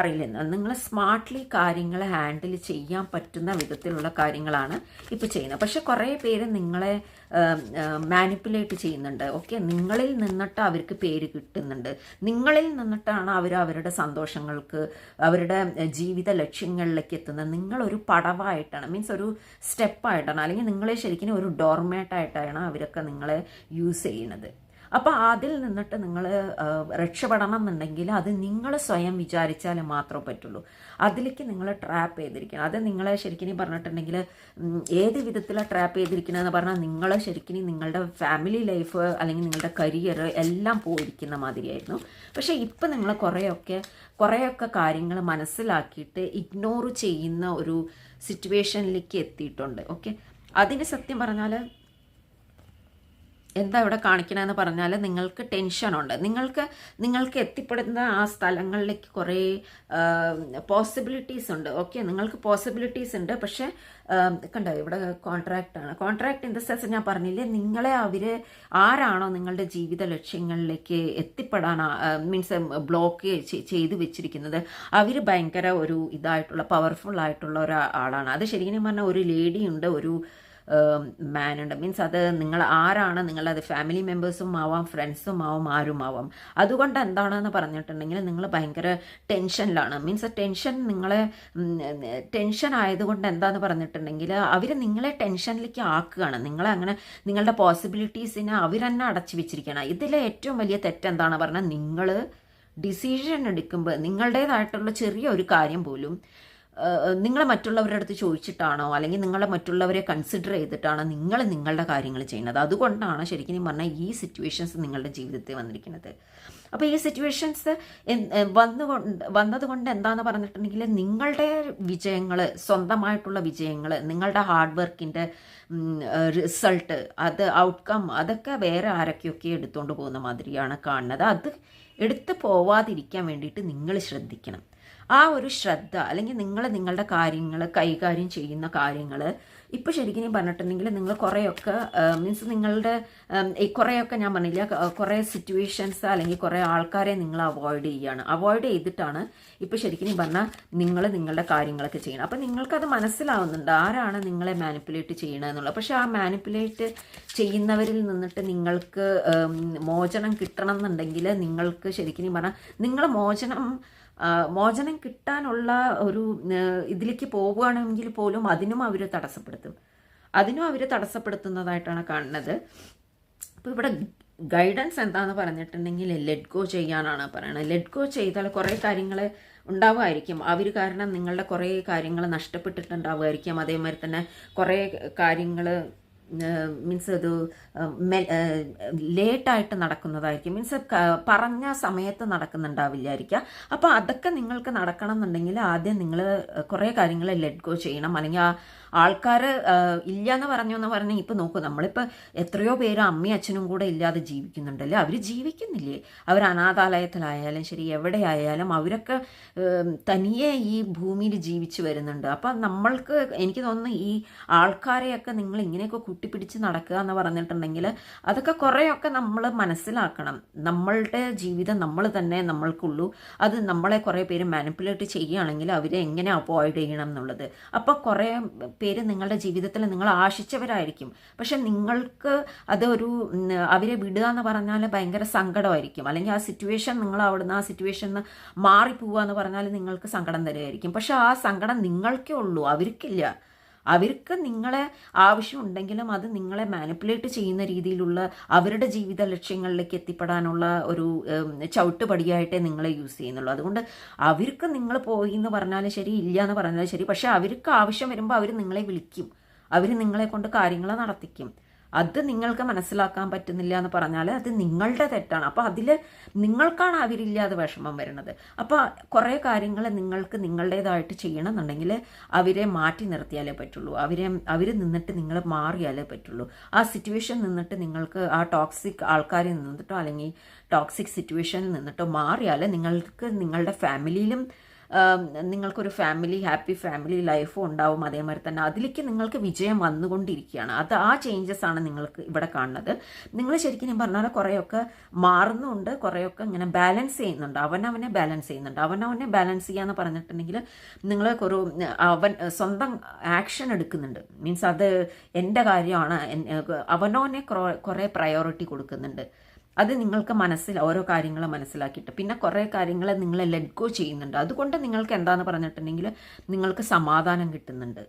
പറയില്ലേ? നിങ്ങൾ സ്മാർട്ട്ലി കാര്യങ്ങൾ ഹാൻഡിൽ ചെയ്യാൻ പറ്റുന്ന വിധത്തിലുള്ള കാര്യങ്ങളാണ് ഇപ്പോൾ ചെയ്യുന്നത്. പക്ഷെ കുറേ പേര് നിങ്ങളെ മാനിപ്പുലേറ്റ് ചെയ്യുന്നുണ്ട്. ഓക്കെ നിങ്ങളിൽ നിന്നിട്ട് അവർക്ക് പേര് കിട്ടുന്നുണ്ട്. നിങ്ങളിൽ നിന്നിട്ടാണ് അവർ അവരുടെ സന്തോഷങ്ങൾക്ക് അവരുടെ ജീവിത ലക്ഷ്യങ്ങളിലേക്ക് എത്തുന്നത്. നിങ്ങളൊരു പടവായിട്ടാണ് മീൻസ് ഒരു സ്റ്റെപ്പായിട്ടാണ് അല്ലെങ്കിൽ നിങ്ങളെ ശരിക്കും ഒരു ഡോർമേറ്റായിട്ടാണ് അവരൊക്കെ നിങ്ങളെ യൂസ് ചെയ്യുന്നത്. അപ്പോൾ അതിൽ നിന്നിട്ട് നിങ്ങൾ രക്ഷപ്പെടണം എന്നുണ്ടെങ്കിൽ അത് നിങ്ങൾ സ്വയം വിചാരിച്ചാൽ മാത്രമേ പറ്റുള്ളൂ. അതിലേക്ക് നിങ്ങൾ ട്രാപ്പ് ചെയ്തിരിക്കണം. അത് നിങ്ങളെ ശരിക്കും പറഞ്ഞിട്ടുണ്ടെങ്കിൽ ഏത് വിധത്തിലാണ് ട്രാപ്പ് ചെയ്തിരിക്കണമെന്ന് പറഞ്ഞാൽ നിങ്ങൾ ശരിക്കും നിങ്ങളുടെ ഫാമിലി ലൈഫ് അല്ലെങ്കിൽ നിങ്ങളുടെ കരിയർ എല്ലാം പോയിരിക്കുന്ന മാതിരിയായിരുന്നു. പക്ഷേ ഇപ്പം നിങ്ങൾ കുറേയൊക്കെ കുറേയൊക്കെ കാര്യങ്ങൾ മനസ്സിലാക്കിയിട്ട് ഇഗ്നോർ ചെയ്യുന്ന ഒരു സിറ്റുവേഷനിലേക്ക് എത്തിയിട്ടുണ്ട്. ഓക്കെ അതിന് സത്യം പറഞ്ഞാൽ എന്താ ഇവിടെ കാണിക്കണമെന്ന് പറഞ്ഞാൽ നിങ്ങൾക്ക് ടെൻഷനുണ്ട്. നിങ്ങൾക്ക് നിങ്ങൾക്ക് എത്തിപ്പെടുന്ന ആ സ്ഥലങ്ങളിലേക്ക് കുറേ പോസിബിലിറ്റീസ് ഉണ്ട്. ഓക്കെ നിങ്ങൾക്ക് പോസിബിലിറ്റീസ് ഉണ്ട്. പക്ഷേ കണ്ടോ? ഇവിടെ കോൺട്രാക്റ്റാണ് കോൺട്രാക്ട് ഇൻ ദ സെൻസ് ഞാൻ പറഞ്ഞില്ലേ നിങ്ങളെ അവർ ആരാണോ നിങ്ങളുടെ ജീവിത ലക്ഷ്യങ്ങളിലേക്ക് എത്തിപ്പെടാൻ മീൻസ് ബ്ലോക്ക് ചെയ്തു വെച്ചിരിക്കുന്നത്. അവർ ഭയങ്കര ഒരു ഇതായിട്ടുള്ള പവർഫുൾ ആയിട്ടുള്ള ഒരാളാണ്. അത് ശരിക്കും പറഞ്ഞാൽ ഒരു ലേഡിയുണ്ട് ഒരു മാൻ ഉണ്ട്. മീൻസ് അത് നിങ്ങൾ ആരാണ് നിങ്ങളത് ഫാമിലി മെമ്പേഴ്സും ആവാം ഫ്രണ്ട്സും ആവാം ആരും ആവാം. അതുകൊണ്ട് എന്താണെന്ന് പറഞ്ഞിട്ടുണ്ടെങ്കിൽ നിങ്ങൾ ഭയങ്കര ടെൻഷനിലാണ് മീൻസ് ടെൻഷൻ നിങ്ങളെ ടെൻഷൻ ആയതുകൊണ്ട് എന്താന്ന് പറഞ്ഞിട്ടുണ്ടെങ്കിൽ അവർ നിങ്ങളെ ടെൻഷനിലേക്ക് ആക്കുകയാണ്. നിങ്ങളെ അങ്ങനെ നിങ്ങളുടെ പോസിബിലിറ്റീസിനെ അവർ തന്നെ അടച്ചു വെച്ചിരിക്കുകയാണ്. ഇതിലെ ഏറ്റവും വലിയ തെറ്റെന്താണ് പറഞ്ഞാൽ നിങ്ങൾ ഡിസിഷൻ എടുക്കുമ്പോൾ നിങ്ങളുടേതായിട്ടുള്ള ചെറിയ ഒരു കാര്യം പോലും നിങ്ങൾ മറ്റുള്ളവരുടെ അടുത്ത് ചോദിച്ചിട്ടാണോ? അല്ലെങ്കിൽ നിങ്ങളെ മറ്റുള്ളവരെ കൺസിഡർ ചെയ്തിട്ടാണോ നിങ്ങൾ നിങ്ങളുടെ കാര്യങ്ങൾ ചെയ്യുന്നത്? അതുകൊണ്ടാണ് ശരിക്കും പറഞ്ഞാൽ ഈ സിറ്റുവേഷൻസ് നിങ്ങളുടെ ജീവിതത്തിൽ വന്നിരിക്കുന്നത്. അപ്പോൾ ഈ സിറ്റുവേഷൻസ് വന്നു വന്നതുകൊണ്ട് എന്താണെന്ന് പറഞ്ഞിട്ടുണ്ടെങ്കിൽ നിങ്ങളുടെ വിജയങ്ങൾ സ്വന്തമായിട്ടുള്ള വിജയങ്ങൾ നിങ്ങളുടെ ഹാർഡ് വർക്കിന്റെ റിസൾട്ട് അത് ഔട്ട്കം അതൊക്കെ വേറെ ആരൊക്കെയൊക്കെ എടുത്തുകൊണ്ട് പോകുന്ന മാതിരിയാണ് കാണുന്നത്. അത് എടുത്തു പോവാതിരിക്കാൻ വേണ്ടിയിട്ട് നിങ്ങൾ ശ്രദ്ധിക്കണം. ആ ഒരു ശ്രദ്ധ അല്ലെങ്കിൽ നിങ്ങൾ നിങ്ങളുടെ കാര്യങ്ങൾ കൈകാര്യം ചെയ്യുന്ന കാര്യങ്ങൾ ഇപ്പോൾ ശരിക്കും ഞാൻ പറഞ്ഞിട്ടുണ്ടെങ്കിൽ നിങ്ങൾ കുറേയൊക്കെ മീൻസ് നിങ്ങളുടെ കുറേയൊക്കെ ഞാൻ പറഞ്ഞില്ല കുറേ സിറ്റുവേഷൻസ് അല്ലെങ്കിൽ കുറേ ആൾക്കാരെ നിങ്ങൾ അവോയ്ഡ് ചെയ്യുകയാണ്. അവോയ്ഡ് ചെയ്തിട്ടാണ് ഇപ്പോൾ ശരിക്കും ഞാൻ പറഞ്ഞാൽ നിങ്ങൾ നിങ്ങളുടെ കാര്യങ്ങളൊക്കെ ചെയ്യണം അപ്പോൾ നിങ്ങൾക്കത് മനസ്സിലാവുന്നുണ്ട് ആരാണ് നിങ്ങളെ മാനിപ്പുലേറ്റ് ചെയ്യണമെന്നുള്ളത് പക്ഷേ ആ മാനിപ്പുലേറ്റ് ചെയ്യുന്നവരിൽ നിന്നിട്ട് നിങ്ങൾക്ക് മോചനം കിട്ടണം എന്നുണ്ടെങ്കിൽ നിങ്ങൾക്ക് ശരിക്കും പറഞ്ഞാൽ നിങ്ങൾ മോചനം മോചനം കിട്ടാനുള്ള ഒരു ഇതിലേക്ക് പോവുകയാണെങ്കിൽ പോലും അതിനും അവർ തടസ്സപ്പെടുത്തും. അതിനും അവർ തടസ്സപ്പെടുത്തുന്നതായിട്ടാണ് കാണുന്നത്. അപ്പോൾ ഇവിടെ ഗൈഡൻസ് എന്താണെന്ന് പറഞ്ഞിട്ടുണ്ടെങ്കിൽ ലെറ്റ് ഗോ ചെയ്യാനാണ് പറയുന്നത് ലെറ്റ് ഗോ ചെയ്താൽ കുറേ കാര്യങ്ങൾ ഉണ്ടാവുമായിരിക്കും. അവർ കാരണം നിങ്ങളുടെ കുറേ കാര്യങ്ങൾ നഷ്ടപ്പെട്ടിട്ടുണ്ടാവുമായിരിക്കും. അതേമാതിരി തന്നെ കുറേ കാര്യങ്ങൾ മീൻസ് അത് ലേറ്റായിട്ട് നടക്കുന്നതായിരിക്കും. മീൻസ് പറഞ്ഞ സമയത്ത് നടക്കുന്നുണ്ടാവില്ലായിരിക്കാം അപ്പോൾ അതൊക്കെ നിങ്ങൾക്ക് നടക്കണം എന്നുണ്ടെങ്കിൽ ആദ്യം നിങ്ങൾ കുറേ കാര്യങ്ങൾ ലെറ്റ് ഗോ ചെയ്യണം. അല്ലെങ്കിൽ ആ ആൾക്കാർ ഇല്ല എന്ന് പറഞ്ഞു എന്ന് പറഞ്ഞാൽ ഇപ്പം നോക്കൂ നമ്മളിപ്പോൾ എത്രയോ പേര് അമ്മയും അച്ഛനും കൂടെ ഇല്ലാതെ ജീവിക്കുന്നുണ്ടല്ലേ? അവർ ജീവിക്കുന്നില്ലേ? അവർ അനാഥാലയത്തിലായാലും ശരി എവിടെയായാലും അവരൊക്കെ തനിയെ ഈ ഭൂമിയിൽ ജീവിച്ചു വരുന്നുണ്ട്. അപ്പം നമ്മൾക്ക് എനിക്ക് തോന്നുന്നു ഈ ആൾക്കാരെയൊക്കെ നിങ്ങൾ ഇങ്ങനെയൊക്കെ കുട്ടിപ്പിടിച്ച് നടക്കുക എന്ന് പറഞ്ഞിട്ടുണ്ടെങ്കിൽ അതൊക്കെ കുറേയൊക്കെ നമ്മൾ മനസ്സിലാക്കണം. നമ്മളുടെ ജീവിതം നമ്മൾ തന്നെ നമ്മൾക്കുള്ളൂ. അത് നമ്മളെ കുറേ പേര് മാനിപ്പുലേറ്റ് ചെയ്യുകയാണെങ്കിൽ അവരെ എങ്ങനെ അവോയ്ഡ് ചെയ്യണം എന്നുള്ളത്. അപ്പോൾ കുറേ പേര് നിങ്ങളുടെ ജീവിതത്തിൽ നിങ്ങൾ ആശിച്ചവരായിരിക്കും. പക്ഷെ നിങ്ങൾക്ക് അതൊരു അവരെ വിടുക എന്ന് പറഞ്ഞാൽ ഭയങ്കര സങ്കടമായിരിക്കും. അല്ലെങ്കിൽ ആ സിറ്റുവേഷൻ നിങ്ങൾ അവിടുന്ന് ആ സിറ്റുവേഷനിൽ മാറിപ്പോവുക എന്ന് പറഞ്ഞാൽ നിങ്ങൾക്ക് സങ്കടം തരുമായിരിക്കും പക്ഷെ ആ സങ്കടം നിങ്ങൾക്കേ ഉള്ളൂ അവർക്കില്ല. അവർക്ക് നിങ്ങളെ ആവശ്യമുണ്ടെങ്കിലും അത് നിങ്ങളെ മാനിപ്പുലേറ്റ് ചെയ്യുന്ന രീതിയിലുള്ള അവരുടെ ജീവിത ലക്ഷ്യങ്ങളിലേക്ക് എത്തിപ്പെടാനുള്ള ഒരു ചവിട്ടുപടിയായിട്ടേ നിങ്ങളെ യൂസ് ചെയ്യുന്നുള്ളൂ. അതുകൊണ്ട് അവർക്ക് നിങ്ങൾ പോയി എന്ന് പറഞ്ഞാലും ശരി ഇല്ല എന്ന് പറഞ്ഞാലും ശരി പക്ഷേ അവർക്ക് ആവശ്യം വരുമ്പോൾ അവർ നിങ്ങളെ വിളിക്കും. അവർ നിങ്ങളെ കൊണ്ട് കാര്യങ്ങൾ നടത്തിക്കും. അത് നിങ്ങൾക്ക് മനസ്സിലാക്കാൻ പറ്റുന്നില്ല എന്ന് പറഞ്ഞാൽ അത് നിങ്ങളുടെ തെറ്റാണ്. അപ്പോൾ അതിൽ നിങ്ങൾക്കാണ് അവരില്ലാതെ വിഷമം വരുന്നത്. അപ്പോൾ കുറേ കാര്യങ്ങൾ നിങ്ങൾക്ക് നിങ്ങളുടേതായിട്ട് ചെയ്യണമെന്നുണ്ടെങ്കിൽ അവരെ മാറ്റി നിർത്തിയാലേ പറ്റുള്ളൂ. അവരെ അവർ നിന്നിട്ട് നിങ്ങൾ മാറിയാലേ പറ്റുള്ളൂ. ആ സിറ്റുവേഷൻ നിന്നിട്ട് നിങ്ങൾക്ക് ആ ടോക്സിക് ആൾക്കാരിൽ നിന്നിട്ടോ അല്ലെങ്കിൽ ടോക്സിക് സിറ്റുവേഷനിൽ നിന്നിട്ടോ മാറിയാൽ നിങ്ങൾക്ക് നിങ്ങളുടെ ഫാമിലിയിലും നിങ്ങൾക്കൊരു ഫാമിലി ഹാപ്പി ഫാമിലി ലൈഫും ഉണ്ടാവും അതേമാതിരി തന്നെ. അതിലേക്ക് നിങ്ങൾക്ക് വിജയം വന്നുകൊണ്ടിരിക്കുകയാണ്. അത് ആ ചേഞ്ചസ് ആണ് നിങ്ങൾക്ക് ഇവിടെ കാണുന്നത്. നിങ്ങൾ ശരിക്കും ഞാൻ പറഞ്ഞാൽ കുറേയൊക്കെ മാറുന്നുണ്ട് കുറേയൊക്കെ ഇങ്ങനെ ബാലൻസ് ചെയ്യുന്നുണ്ട്. അവനവനെ ബാലൻസ് ചെയ്യുന്നുണ്ട്. അവനവനെ ബാലൻസ് ചെയ്യാന്ന് പറഞ്ഞിട്ടുണ്ടെങ്കിൽ നിങ്ങൾ ഒരു അവൻ സ്വന്തം ആക്ഷൻ എടുക്കുന്നുണ്ട്. മീൻസ് അത് എന്റെ കാര്യമാണ്. അവനവനെ കുറേ പ്രയോറിറ്റി കൊടുക്കുന്നുണ്ട്. അത് നിങ്ങൾക്ക് മനസ്സിൽ ഓരോ കാര്യങ്ങൾ മനസ്സിലാക്കിയിട്ട്. പിന്നെ കുറേ കാര്യങ്ങൾ നിങ്ങൾ ലെറ്റ് ഗോ ചെയ്യുന്നുണ്ട്. അതുകൊണ്ട് നിങ്ങൾക്ക് എന്താണെന്ന് പറഞ്ഞിട്ടുണ്ടെങ്കിൽ നിങ്ങൾക്ക് സമാധാനം കിട്ടുന്നുണ്ട്.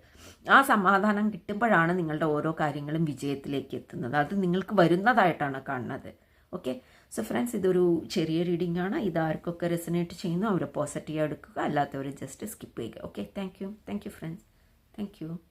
ആ സമാധാനം കിട്ടുമ്പോഴാണ് നിങ്ങളുടെ ഓരോ കാര്യങ്ങളും വിജയത്തിലേക്ക് എത്തുന്നത്. അത് നിങ്ങൾക്ക് വരുന്നതായിട്ടാണ് കാണുന്നത്. ഓക്കെ സോ ഫ്രണ്ട്സ് ഇതൊരു ചെറിയ റീഡിംഗ് ആണ്. ഇത് ആർക്കൊക്കെ റെസനേറ്റ് ചെയ്യുന്നു അവർ പോസിറ്റീവ് എടുക്കുക. അല്ലാത്തവർ ജസ്റ്റ് സ്കിപ്പ് ചെയ്യുക. Okay thank you thank you friends thank you